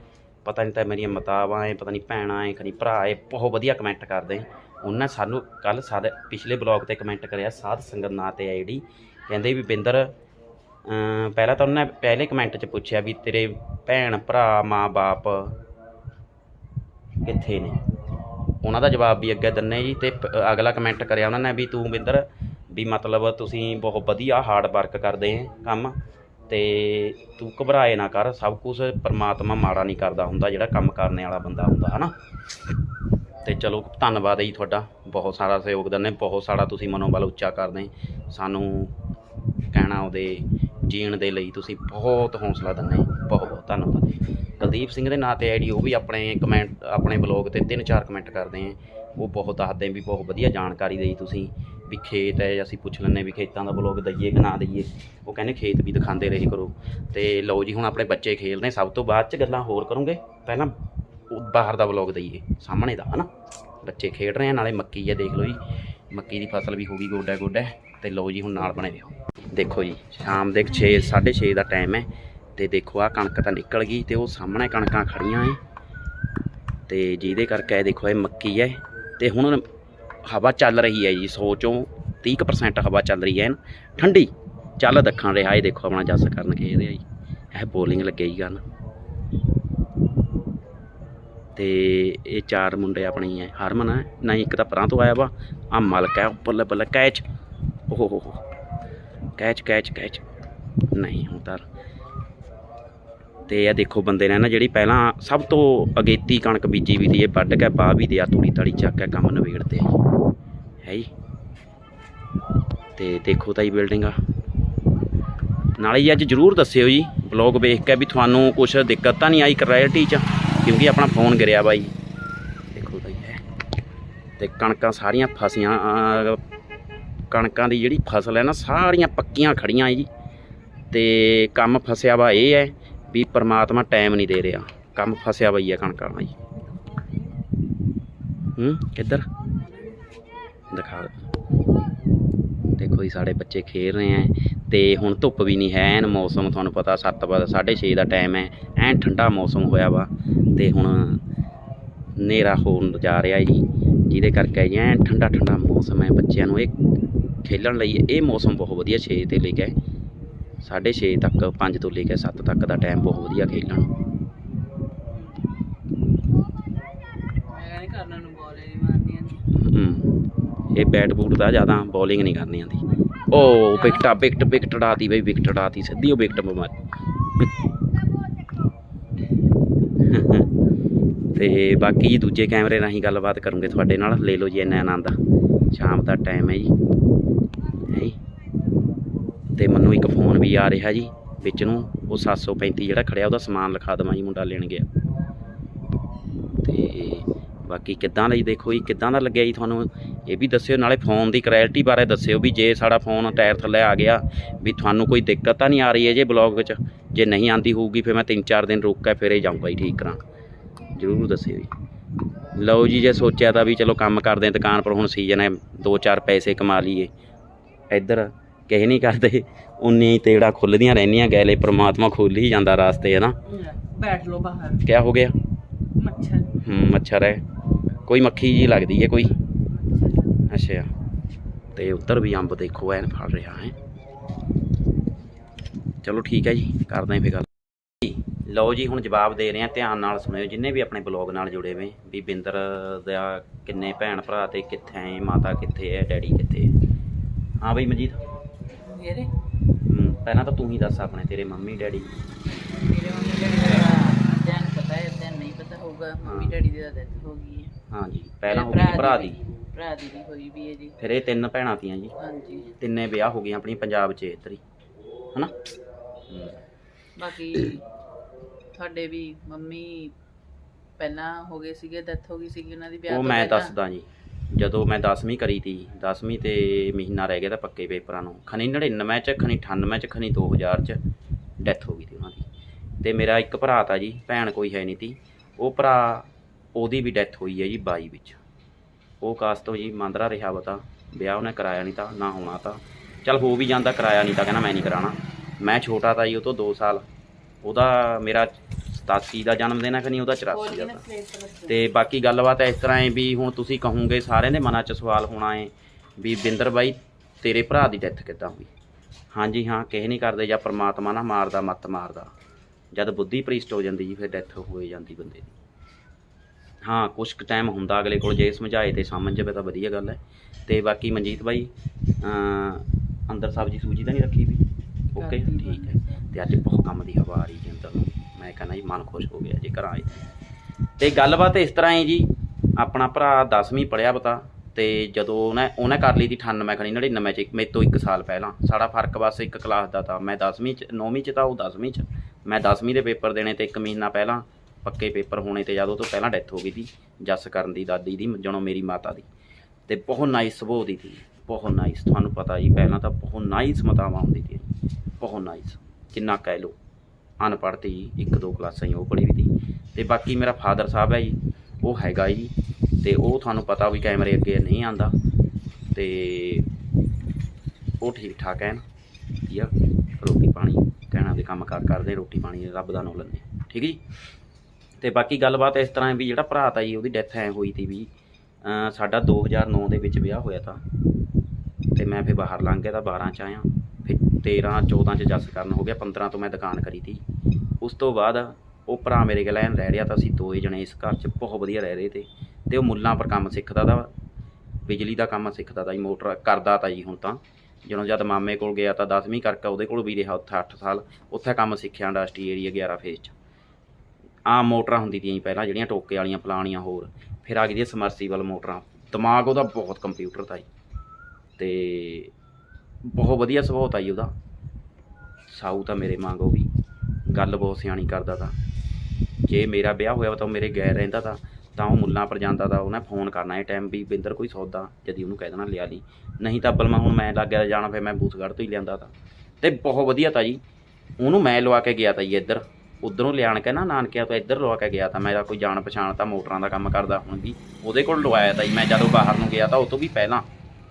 S1: ਪਤਾ ਨਹੀਂ ਤਾਂ ਮੇਰੀਆਂ ਮਤਾਵਾਂ ਹੈ, ਪਤਾ ਨਹੀਂ ਭੈਣਾਂ ਹੈ ਖਣੀ ਭਰਾ ਹੈ, ਬਹੁਤ ਵਧੀਆ ਕਮੈਂਟ ਕਰਦੇ ਉਹਨਾਂ ਸਾਨੂੰ ਕੱਲ ਸਾਡੇ ਪਿਛਲੇ ਬਲੌਗ ਤੇ ਕਮੈਂਟ ਕਰਿਆ, ਸਾਧ ਸੰਗਤ ਨਾਂ ਤੇ ਆਈਡੀ ਕਹਿੰਦੇ ਵੀ ਬਿੰਦਰ ਪਹਿਲਾਂ ਤਾਂ ਉਹਨਾਂ ਪਹਿਲੇ ਕਮੈਂਟ 'ਚ ਪੁੱਛਿਆ ਵੀ ਤੇਰੇ ਭੈਣ, ਭਰਾ, ਮਾਂ-ਬਾਪ ਕਿੱਥੇ ਨੇ? ਉਹਨਾਂ ਦਾ ਜਵਾਬ ਵੀ ਅੱਗੇ ਦਿੰਨੇ ਜੀ ਤੇ ਪ- ਅਗਲਾ ਕਮੈਂਟ ਕਰਿਆ ਉਹਨਾਂ ਨੇ ਵੀ ਤੂੰ ਬਿੰਦਰ ਵੀ ਮਤਲਬ ਤੁਸੀਂ ਬਹੁਤ ਵਧੀਆ ਹਾਰਡ ਵਰਕ ਕਰਦੇ ਆ ਕੰਮ ਤੇ ਤੂੰ ਘਬਰਾਏ ਨਾ ਕਰ, ਸਭ ਕੁਝ ਪਰਮਾਤਮਾ ਮਾੜਾ ਨਹੀਂ ਕਰਦਾ ਹੁੰਦਾ ਜਿਹੜਾ ਕੰਮ ਕਰਨ ਵਾਲਾ ਬੰਦਾ ਹੁੰਦਾ, ਹਨਾ? ਤੇ ਚਲੋ ਧੰਨਵਾਦ ਹੈ ਜੀ ਤੁਹਾਡਾ, ਬਹੁਤ ਸਾਰਾ ਸਹਿਯੋਗ ਦਿੰਦੇ, ਬਹੁਤ ਸਾਰਾ ਤੁਸੀਂ ਮਨੋਬਲ ਉੱਚਾ ਕਰਦੇ, ਸਾਨੂੰ ਕਹਿਣਾ ਉਹਦੇ ਜੀਣ ਦੇ ਲਈ ਤੁਸੀਂ ਬਹੁਤ ਹੌਸਲਾ ਦਿੰਦੇ ਬਹੁਤ ਬਹੁਤ, ਧੰਨਵਾਦ। ਕੁਲਦੀਪ ਸਿੰਘ ਦੇ ਨਾਂ ਤੇ ਆਈਡੀ, ਉਹ ਵੀ ਆਪਣੇ ਕਮੈਂਟ ਆਪਣੇ ਬਲੌਗ ਤੇ ਤਿੰਨ ਚਾਰ ਕਮੈਂਟ ਕਰਦੇ ਆ। ਉਹ ਬਹੁਤ ਦੱਸਦੇ ਵੀ ਬਹੁਤ ਵਧੀਆ ਜਾਣਕਾਰੀ ਦੇਈ ਤੁਸੀਂ ਵੀ ਖੇਤ ਹੈ, ਅਸੀਂ ਪੁੱਛ ਲੈਂਦੇ ਵੀ ਖੇਤਾਂ ਦਾ ਬਲੌਗ ਦਈਏ ਕਿ ਨਾ ਦਈਏ। ਉਹ ਕਹਿੰਦੇ ਖੇਤ ਵੀ ਦਿਖਾਉਂਦੇ ਰਹੇ ਕਰੋ। ਤੇ ਲਓ ਜੀ, ਹੁਣ ਆਪਣੇ ਬੱਚੇ ਖੇਲਦੇ ਸਭ ਤੋਂ ਬਾਅਦ ਚ ਗੱਲਾਂ ਹੋਰ ਕਰੋਗੇ। ਪਹਿਲਾਂ ਉਹ ਬਾਹਰ ਦਾ ਬਲੌਗ ਦਈਏ। ਸਾਹਮਣੇ ਦਾ, ਹਨਾ? ਬੱਚੇ ਖੇਡ ਰਹੇ ਆ, ਨਾਲੇ ਮੱਕੀ ਹੈ ਦੇਖ ਲਓ ਜੀ। ਮੱਕੀ ਦੀ ਫਸਲ ਵੀ ਹੋ ਗਈ ਗੋਡਾ ਗੋਡਾ ਤੇ ਲਓ ਜੀ, ਹੁਣ ਨਾਲ ਬਣੇ ਰਹੋ। ਦੇਖੋ ਜੀ, ਸ਼ਾਮ ਦੇ 6 6:30 ਦਾ ਟਾਈਮ ਹੈ ਤੇ ਦੇਖੋ ਆ ਕਣਕ ਤਾਂ ਨਿਕਲ ਗਈ ਤੇ ਉਹ ਸਾਹਮਣੇ ਕਣਕਾਂ ਖੜੀਆਂ ਐ। ਤੇ ਜਿਹਦੇ ਕਰਕੇ ਇਹ ਦੇਖੋ ਇਹ ਮੱਕੀ ਹੈ ਤੇ ਹੁਣ ਹਵਾ ਚੱਲ ਰਹੀ ਹੈ ਜੀ ਸੋਚੋ 30% ਹਵਾ ਚੱਲ ਰਹੀ ਹੈ ਠੰਡੀ, ਚੱਲ ਦੱਖਣ ਰਿਹਾ, ਇਹ ਦੇਖੋ ਆਪਣਾ ਜੱਸ ਕਰਨਗੇ ਇਹਦੇ ਆ ਜੀ। ਇਹ ਬੋਲਿੰਗ ਲੱਗੇ ਜੀ ਕਰਨ ਤੇ ਇਹ ਚਾਰ ਮੁੰਡੇ ਆਪਣੇ ਹੈ ਹਰਮਨ ਹੈ ਨਹੀਂ, ਇੱਕ ਤਾਂ ਪਰਾਂ ਤੋਂ ਆਇਆ ਵਾ ਆ ਮਲਕ ਹੈ ਉੱਪਰ ਬੱਲੇ ਕੈਚ। ਓਹ ਹੋ ਹੋ ਕੈਚ ਕੈਚ ਕੈਚ ਨਹੀਂ ਹੁਣ ਤਾਂ ਤੇ ਇਹ ਦੇਖੋ ਬੰਦੇ ਨੇ ਨਾ ਜਿਹੜੀ ਪਹਿਲਾਂ ਸਭ ਤੋਂ ਅਗੇਤੀ ਕਣਕ ਬੀਜੀ ਵੀ ਦੀ ਇਹ ਵੱਢ ਕੇ ਬਾਹ ਵੀ ਦਿਆ ਤੂੜੀ ਤਾੜੀ ਚੱਕ ਕੇ ਕੰਮ ਨਵੇੜਦੇ ਆ ਹੈ ਜੀ ਤੇ ਦੇਖੋ ਤਾਂ ਇਹ ਬਿਲਡਿੰਗ ਆ ਨਾਲੇ ਜੀ ਅੱਜ ਜਰੂਰ ਦੱਸਿਓ ਜੀ ਬਲੌਗ ਵੇਖ ਕੇ ਵੀ ਤੁਹਾਨੂੰ ਕੁਝ ਦਿੱਕਤ ਤਾਂ ਨਹੀਂ ਆਈ ਕਲੈਰਿਟੀ ਚ ਕਿਉਂਕਿ ਆਪਣਾ ਫੋਨ ਗਿਰਿਆ ਬਾਈ ਦੇਖੋ ਤਾਂ ਇਹ ਤੇ ਕਣਕਾਂ ਸਾਰੀਆਂ ਫਸੀਆਂ ਕਣਕਾਂ ਦੀ ਜਿਹੜੀ ਫਸਲ ਹੈ ਨਾ, ਸਾਰੀਆਂ ਪੱਕੀਆਂ ਖੜੀਆਂ ਜੀ। ਤੇ ਕੰਮ ਫਸਿਆ ਵਾ ਇਹ ਹੈ ਵੀ ਪ੍ਰਮਾਤਮਾ ਟਾਈਮ ਨਹੀਂ ਦੇ ਰਿਹਾ। ਕੰਮ ਫਸਿਆ ਬਈ ਹੈ ਕਣਕਾਂ ਦਾ ਜੀ। ਹੂੰ, ਕਿੱਧਰ? ਦਿਖਾ ਦੇਖੋ ਜੀ, ਸਾਡੇ ਬੱਚੇ ਖੇਡ ਰਹੇ ਆ ਤੇ ਹੁਣ ਧੁੱਪ ਵੀ ਨਹੀਂ ਹੈ, ਐਨ ਮੌਸਮ ਤੁਹਾਨੂੰ ਪਤਾ 7 ਵਜੇ 6:30 ਦਾ ਟਾਈਮ ਹੈ, ਐਨ ਠੰਡਾ ਮੌਸਮ ਹੋਇਆ ਵਾ ਤੇ ਹੁਣ ਹਨੇਰਾ ਹੋਣ ਜਾ ਰਿਹਾ ਜੀ, ਜਿਹਦੇ ਕਰਕੇ ਜੀ ਐਨ ਠੰਡਾ ਠੰਡਾ ਮੌਸਮ ਹੈ ਬੱਚਿਆਂ ਨੂੰ। ਇਹ ਖੇਲਣ ਲਈ ਇਹ ਮੌਸਮ ਬਹੁਤ ਵਧੀਆ 6 ਤੇ ਲੈ ਕੇ 6:30 ਤੱਕ 5 ਤੋਂ ਲੈ ਕੇ 7 ਤੱਕ ਦਾ ਟਾਈਮ ਬਹੁਤ ਵਧੀਆ ਖੇਲਣ। ਇਹ ਬੈਟ ਬੂਟ ਦਾ ਜ਼ਿਆਦਾ ਬੋਲਿੰਗ ਨਹੀਂ ਕਰਨੀ ਆਂਦੀ ਓ ਵਿਕਟਾ ਵਿਕਟ ਵਿਕਟ ਡਾਤੀ ਬਈ ਵਿਕਟ ਡਾਤੀ ਸਿੱਧੀ ਉਹ ਵਿਕਟ ਬਿਮਾਰ। ਤੇ ਬਾਕੀ ਜੀ ਦੂਜੇ ਕੈਮਰੇ ਰਾਹੀਂ ਗੱਲਬਾਤ ਕਰੂੰਗੇ ਤੁਹਾਡੇ ਨਾਲ। ਲੈ ਲਓ ਜੀ ਇੰਨਾ ਆਨੰਦ। ਸ਼ਾਮ ਦਾ ਟਾਈਮ ਹੈ ਜੀ ਹੈ ਜੀ ਤੇ ਮੈਨੂੰ ਇੱਕ ਫੋਨ ਵੀ ਆ ਰਿਹਾ ਜੀ, ਵਿੱਚ ਨੂੰ, ਉਹ 735 ਜਿਹੜਾ ਖੜਿਆ, ਉਹਦਾ ਸਮਾਨ ਲਿਖਾ ਦੇਵਾਂ ਜੀ, ਮੁੰਡਾ ਲੈਣ ਗਿਆ। ਤੇ ਬਾਕੀ ਕਿੱਦਾਂ ਲਈ ਦੇਖੋ ਜੀ, ਕਿੱਦਾਂ ਦਾ ਲੱਗਿਆ ਜੀ ਤੁਹਾਨੂੰ? ਇਹ ਵੀ ਦੱਸਿਓ, ਨਾਲੇ ਫੋਨ ਦੀ ਕੁਆਲਿਟੀ ਬਾਰੇ ਦੱਸਿਓ ਵੀ ਜੇ ਸਾਡਾ ਫੋਨ ਟਾਇਰ ਥੱਲੇ ਆ ਗਿਆ, ਵੀ ਤੁਹਾਨੂੰ ਕੋਈ ਦਿੱਕਤ ਤਾਂ ਨਹੀਂ ਆ ਰਹੀ ਹੈ ਜੇ ਬਲੌਗ ਵਿੱਚ? ਜੇ ਨਹੀਂ ਆਂਦੀ ਹੋਊਗੀ, ਫਿਰ ਮੈਂ 3-4 ਦਿਨ ਰੁਕ ਕੇ ਫਿਰ ਇਹ ਜਾਊਂਗਾ ਜੀ, ਠੀਕ ਕਰਾਂ। ਜ਼ਰੂਰ ਦੱਸਿਓ ਜੀ। ਲਓ ਜੀ, ਜੇ ਸੋਚਿਆ ਤਾਂ ਵੀ ਚਲੋ ਕੰਮ ਕਰਦੇ ਦੁਕਾਨ ਪਰ, ਹੁਣ ਸੀਜ਼ਨ ਹੈ 2-4 ਪੈਸੇ ਕਮਾ ਲਈਏ। ਇੱਧਰ, ਕਿਸੇ ਨਹੀਂ ਕਰਦੇ। ਉਨੀ ਹੀ ਤੇੜਾ ਖੁੱਲਦੀਆਂ ਰਹਿੰਦੀਆਂ ਗੈਲੇ ਪ੍ਰਮਾਤਮਾ ਖੋਲ ਹੀ ਜਾਂਦਾ ਰਾਸਤੇ ਹੈ ਨਾ?
S2: ਬੈਠ ਲੋ ਬਾਹਰ।
S1: ਕਿਆ ਹੋ ਗਿਆ?
S2: ਮੱਛਰ।
S1: ਹੂੰ ਮੱਛਰ ਹੈ। ਕੋਈ ਮੱਖੀ ਜੀ ਲੱਗਦੀ ਹੈ ਕੋਈ? ਅੱਛਾ। ਤੇ ਉੱਧਰ ਵੀ ਅੰਬ ਦੇਖੋ ਐਨ ਫੜ ਰਿਹਾ ਹੈ। ਚਲੋ ਠੀਕ ਹੈ ਜੀ ਕਰਦੇ ਹਾਂ ਫਿਰ ਗੱਲ। ਲਓ ਜੀ ਹੁਣ ਜਵਾਬ ਦੇ ਰਹੇ ਹਾਂ ਧਿਆਨ ਨਾਲ ਸੁਣਿਓ ਜਿੰਨੇ ਵੀ ਆਪਣੇ ਬਲੌਗ ਨਾਲ ਜੁੜੇ ਹੋਏ ਵੀ ਬਿੰਦਰ ਦਾ ਕਿੰਨੇ ਭੈਣ ਭਰਾ ਤੇ ਕਿੱਥੇ ਹੈ ਮਾਤਾ ਕਿੱਥੇ ਹੈ ਡੈਡੀ ਕਿੱਥੇ ਹੈ? ਹਾਂ ਬਈ ਮਜੀਦ
S2: ਮੇਰੇ
S1: ਪਹਿਲਾਂ ਤਾਂ ਤੂੰ ਹੀ ਦੱਸ ਆਪਣੇ ਤੇਰੇ ਮੰਮੀ ਡੈਡੀ।
S2: ਮੇਰੇ ਮੰਮੀ ਡੈਡੀ ਦਾ ਜਾਨ ਪਤਾ ਹੈ ਤੇ ਨਹੀਂ ਪਤਾ ਹੋਊਗਾ ਮੰਮੀ ਡੈਡੀ ਦੀ ਤਾਂ ਡੈਥ ਹੋ ਗਈ ਹੈ।
S1: ਹਾਂ ਜੀ ਪਹਿਲਾਂ ਹੋ
S2: ਮੇਰੇ
S1: ਗਈ ਭਰਾ ਦੀ
S2: ਭਰਾ ਦੀ ਵੀ ਹੋਈ ਵੀ ਹੈ ਜੀ।
S1: ਫਿਰ ਇਹ ਤਿੰਨ ਭੈਣਾਂ ਤੀਆਂ ਜੀ।
S2: ਹਾਂਜੀ
S1: ਤਿੰਨੇ ਵਿਆਹ ਹੋ ਗਏ ਆਪਣੀ ਪੰਜਾਬ 'ਚ ਇੱਧਰ ਹੀ ਹਨਾ।
S2: ਬਾਕੀ ਤੁਹਾਡੇ ਵੀ ਮੰਮੀ ਪਹਿਲਾਂ ਹੋ ਗਏ ਸੀਗੇ ਡੈਥ ਹੋ ਗਈ ਸੀਗੀ ਉਹਨਾਂ ਦੀ ਵਿਆਹ
S1: ਉਹ
S2: ਤੋਂ
S1: ਮੈਂ
S2: ਪਹਿਲਾਂ।
S1: ਦੱਸਦਾ ਜੀ। ਜਦੋਂ ਮੈਂ 10ਵੀਂ ਕਰੀ ਤੀ 10ਵੀਂ ਤੇ ਮਹੀਨਾ ਰਹਿ ਗਿਆ ਤਾਂ ਪੱਕੇ ਪੇਪਰਾਂ ਨੂੰ। ਖਨੀ 99 ਚ ਖਨੀ 98 ਚ ਖਨੀ 2000 ਚ ਡੈਥ ਹੋ ਗਈ ਤੀ ਉਹਨਾਂ ਦੀ। ਤੇ ਮੇਰਾ ਇੱਕ ਭਰਾ ਤਾ ਜੀ, ਭੈਣ ਕੋਈ ਹੈ ਨਹੀਂ ਤੀ। ਉਹ ਭਰਾ ਉਹਦੀ ਵੀ ਡੈਥ ਹੋਈ ਹੈ ਜੀ 22 ਵਿੱਚ। ਉਹ ਕਾਸ ਤੋਂ ਜੀ ਮੰਦਰਾ ਰਿਹਾ ਬਤਾ ਵਿਆਹ ਉਹਨੇ ਕਰਾਇਆ ਨਹੀਂ ਤਾਂ, ਨਾ ਹੋਣਾ ਤਾਂ। ਚਲ ਹੋ ਵੀ ਜਾਂਦਾ, ਕਰਾਇਆ ਨਹੀਂ ਤਾਂ, ਕਹਿੰਦਾ ਮੈਂ ਨਹੀਂ ਕਰਾਣਾ ਮੈਂ ਛੋਟਾ ਤਾ ਜੀ, ਉਹ ਤੋਂ 2 ਸਾਲ। ਉਹਦਾ ਮੇਰਾ 87 ਦਾ ਜਨਮ ਦਿਨ ਹੈ ਖਨੀ ਉਹਦਾ 84 ਦਾ ਤਾ। ਤੇ ਬਾਕੀ ਗੱਲਬਾਤ ਇਸ ਤਰ੍ਹਾਂ ਹੈ ਵੀ ਹੁਣ ਤੁਸੀਂ ਕਹੋਗੇ ਸਾਰਿਆਂ ਦੇ ਮਨਾਂ 'ਚ ਸਵਾਲ ਹੋਣਾ ਹੈ ਵੀ ਬਿੰਦਰ ਬਾਈ ਤੇਰੇ ਭਰਾ ਦੀ ਡੈਥ ਕਿੱਦਾਂ ਹੋਈ? ਹਾਂਜੀ ਹਾਂ ਕਿਸੇ ਨਹੀਂ ਕਰਦੇ ਜਾਂ ਪ੍ਰਮਾਤਮਾ ਨਾ ਮਾਰਦਾ ਮੱਤ ਮਾਰਦਾ। ਜਦ ਬੁੱਧੀ ਪ੍ਰੀਸਟ ਹੋ ਜਾਂਦੀ ਜੀ ਫਿਰ ਡੈਥ ਹੋ ਹੀ ਜਾਂਦੀ ਬੰਦੇ ਦੀ। ਹਾਂ ਕੁਛ ਕੁ ਟਾਈਮ ਹੁੰਦਾ ਅਗਲੇ ਕੋਲ ਜੇ ਸਮਝਾਏ ਤੇ ਸਮਝ ਜਾਵੇ ਤਾਂ ਵਧੀਆ ਗੱਲ ਹੈ। ਤੇ ਬਾਕੀ ਮਨਜੀਤ ਬਾਈ ਅਮ ਅੰਦਰ ਸਬਜੀ ਸੂਜੀ ਤਾਂ ਨਹੀਂ ਰੱਖੀ ਵੀ? ਓਕੇ ਠੀਕ ਹੈ। ਤੇ ਅੱਜ ਬਹੁਤ ਕੰਮ ਦੀ ਹਵਾ ਆ ਰਹੀ ਮੈਂ ਕਹਿੰਦਾ ਜੀ ਮਨ ਖੁਸ਼ ਹੋ ਗਿਆ ਜੇ ਘਰਾਂ ਆਏ ਤੇ ਗੱਲਬਾਤ ਇਸ ਤਰ੍ਹਾਂ ਹੈ ਜੀ, ਆਪਣਾ ਭਰਾ 10ਵੀਂ ਪੜਿਆ ਪਤਾ ਤੇ ਜਦੋਂ ਉਹਨੇ ਉਹਨੇ ਕਰ ਲਈ ਸੀ 98 ਖਣੀ 99 ਚ ਮੇਰੇ ਤੋਂ 1 ਸਾਲ ਪਹਿਲਾਂ। ਸਾਡਾ ਫ਼ਰਕ ਬਸ ਇੱਕ ਕਲਾਸ ਦਾ ਤਾਂ, ਮੈਂ 10ਵੀਂ ਚ 9ਵੀਂ ਚ ਤਾਂ ਉਹ 10ਵੀਂ ਚ। ਮੈਂ 10ਵੀਂ ਦੇ ਪੇਪਰ ਦੇਣੇ ਤੇ 1 ਮਹੀਨਾ ਪਹਿਲਾਂ, ਪੱਕੇ ਪੇਪਰ ਹੋਣੇ ਤੇ ਜਦੋਂ ਤੋਂ ਪਹਿਲਾਂ ਡੈਥ ਹੋ ਗਈ ਸੀ, ਜੱਸ ਕਰਨ ਦੀ, ਦਾਦੀ ਦੀ, ਜਣੋ ਮੇਰੀ ਮਾਤਾ ਦੀ। ਤੇ ਬਹੁਤ ਨਾਈਸ ਸੁਭਾਅ ਦੀ ਸੀ, ਬਹੁਤ ਨਾਈਸ ਤੁਹਾਨੂੰ ਪਤਾ ਜੀ, ਪਹਿਲਾਂ ਤਾਂ ਬਹੁਤ ਨਾਈਸ ਮਤਾਵਾਂ ਹੁੰਦੀ ਸੀ, ਬਹੁਤ ਨਾਈਸ ਕਿੰਨਾ ਕਹਿ ਲਓ। ਅਨਪੜ੍ਹ ਤੇ ਜੀ ਇੱਕ ਦੋ ਕਲਾਸਾਂ ਹੀ ਉਹ ਪੜ੍ਹੀ ਵੀ ਤੀ ਤੇ ਬਾਕੀ ਮੇਰਾ ਫਾਦਰ ਸਾਹਿਬ ਹੈ ਜੀ, ਉਹ ਹੈਗਾ ਜੀ। ਤੇ ਉਹ ਤੁਹਾਨੂੰ ਪਤਾ ਵੀ ਕੈਮਰੇ ਅੱਗੇ ਨਹੀਂ ਆਂਦਾ ਤੇ ਉਹ ਠੀਕ ਠਾਕ ਹੈ ਨਾ? ਵਧੀਆ। ਰੋਟੀ ਪਾਣੀ, ਕਹਿਣਾ ਦੇ ਕੰਮ ਕਾਰ ਕਰਦੇ, ਰੋਟੀ ਪਾਣੀ ਰੱਬ ਦਾ ਨਾਮ ਲੈਂਦੇ ਠੀਕ ਜੀ? ਤੇ ਬਾਕੀ ਗੱਲਬਾਤ ਇਸ ਤਰ੍ਹਾਂ ਵੀ ਜਿਹੜਾ ਭਰਾ ਤਾ ਜੀ, ਉਹਦੀ ਡੈਥ ਐ ਹੋਈ ਤੀ ਵੀ, ਅਹ ਸਾਡਾ 2009 ਦੇ ਵਿੱਚ ਵਿਆਹ ਹੋਇਆ ਤਾਂ। ਤੇ ਮੈਂ ਫਿਰ ਬਾਹਰ ਲੰਘ ਗਿਆ ਤਾਂ 12 ਚ ਆਇਆ। 13 14 ਚ ਜੱਸ ਕਰਨ ਹੋ ਗਿਆ 15 ਤੋਂ ਮੈਂ ਦੁਕਾਨ ਕਰੀ ਤੀ। ਉਸ ਤੋਂ ਬਾਅਦ ਉਹ ਭਰਾ ਮੇਰੇ ਕੋਲ ਐਨ ਰਹਿ ਰਿਹਾ ਤਾਂ ਅਸੀਂ ਦੋਏ ਜਣੇ ਇਸ ਘਰ 'ਚ ਬਹੁਤ ਵਧੀਆ ਰਹਿ ਰਹੇ ਤੇ ਤੇ ਉਹ ਮੁੱਲਾਂ ਪਰ ਕੰਮ ਸਿੱਖਦਾ ਤਾ ਬਿਜਲੀ ਦਾ ਕੰਮ ਸਿੱਖਦਾ ਤਾ ਜੀ, ਮੋਟਰ ਕਰਦਾ ਤਾ ਜੀ ਹੁਣ ਤਾਂ। ਜਦੋਂ ਜਦ ਮਾਮੇ ਕੋਲ ਗਿਆ ਤਾਂ 10ਵੀਂ ਕਰਕੇ ਉਹਦੇ ਕੋਲ ਵੀ ਰਿਹਾ ਉੱਥੇ 8 ਸਾਲ। ਉੱਥੇ ਕੰਮ ਸਿੱਖਿਆ ਇੰਡਸਟਰੀ ਏਰੀਆ 11 ਫੇਸ 'ਚ। ਆਮ ਮੋਟਰਾਂ ਹੁੰਦੀ ਤੀਆਂ ਜੀ ਪਹਿਲਾਂ, ਜਿਹੜੀਆਂ ਟੋਕੇ ਵਾਲੀਆਂ ਪੁਲਾਣੀਆਂ ਹੋਰ। ਫਿਰ ਆ ਗਈ ਦੀ ਸਮਰਸੀਬਲ ਮੋਟਰਾਂ। ਦਿਮਾਗ ਉਹਦਾ ਬਹੁਤ ਕੰਪਿਊਟਰ ਦਾ ਜੀ। ਤੇ ਬਹੁਤ ਵਧੀਆ ਸੁਭਾਅ ਤਾ ਜੀ ਉਹਦਾ। ਸਾਊ ਤਾਂ ਮੇਰੇ ਵਾਂਗ ਵੀ। ਗੱਲ ਬਹੁਤ ਸਿਆਣੀ ਕਰਦਾ ਤਾ। ਜੇ ਮੇਰਾ ਵਿਆਹ ਹੋਇਆ ਤਾਂ ਉਹ ਮੇਰੇ ਗੈਰ ਰਹਿੰਦਾ ਤਾ, ਤਾਂ ਉਹ ਮੁੱਲਾਂ ਪਰ ਜਾਂਦਾ ਤਾ ਉਹਨੇ ਫੋਨ ਕਰਨਾ ਇਹ ਟਾਈਮ ਵੀ ਬਿੰਦਰ ਕੋਈ ਸੌਦਾ, ਜਦੀ ਉਹਨੂੰ ਕਹਿ ਦੇਣਾ ਲਿਆ ਲਈ। ਨਹੀਂ ਤਾਂ ਅੱਬਲ ਮੈਂ ਹੁਣ ਮੈਂ ਲੱਗ ਗਿਆ ਜਾਣਾ, ਫਿਰ ਮੈਂ ਬੂਥਗੜ੍ਹ ਤੋਂ ਹੀ ਲਿਆਂਦਾ ਤਾ। ਤੇ ਬਹੁਤ ਵਧੀਆ ਤਾ ਜੀ ਉਹਨੂੰ ਮੈਂ ਲਵਾ ਕੇ ਗਿਆ ਤਾ ਜੀ ਇੱਧਰ। ਉਧਰੋਂ ਲਿਆਣ ਕੇ ਨਾ ਨਾਨਕਿਆਂ ਤੋਂ ਇੱਧਰ ਲਵਾ ਕੇ ਗਿਆ ਤਾਂ ਮੇਰਾ ਕੋਈ ਜਾਣ ਪਛਾਣ ਤਾਂ ਮੋਟਰਾਂ ਦਾ ਕੰਮ ਕਰਦਾ ਹੁਣ ਵੀ। ਉਹਦੇ ਕੋਲ ਲਵਾਇਆ ਤਾਂ ਜੀ ਮੈਂ ਜਦੋਂ ਬਾਹਰ ਨੂੰ ਗਿਆ ਤਾਂ ਉਹ ਤੋਂ ਵੀ ਪਹਿਲਾਂ।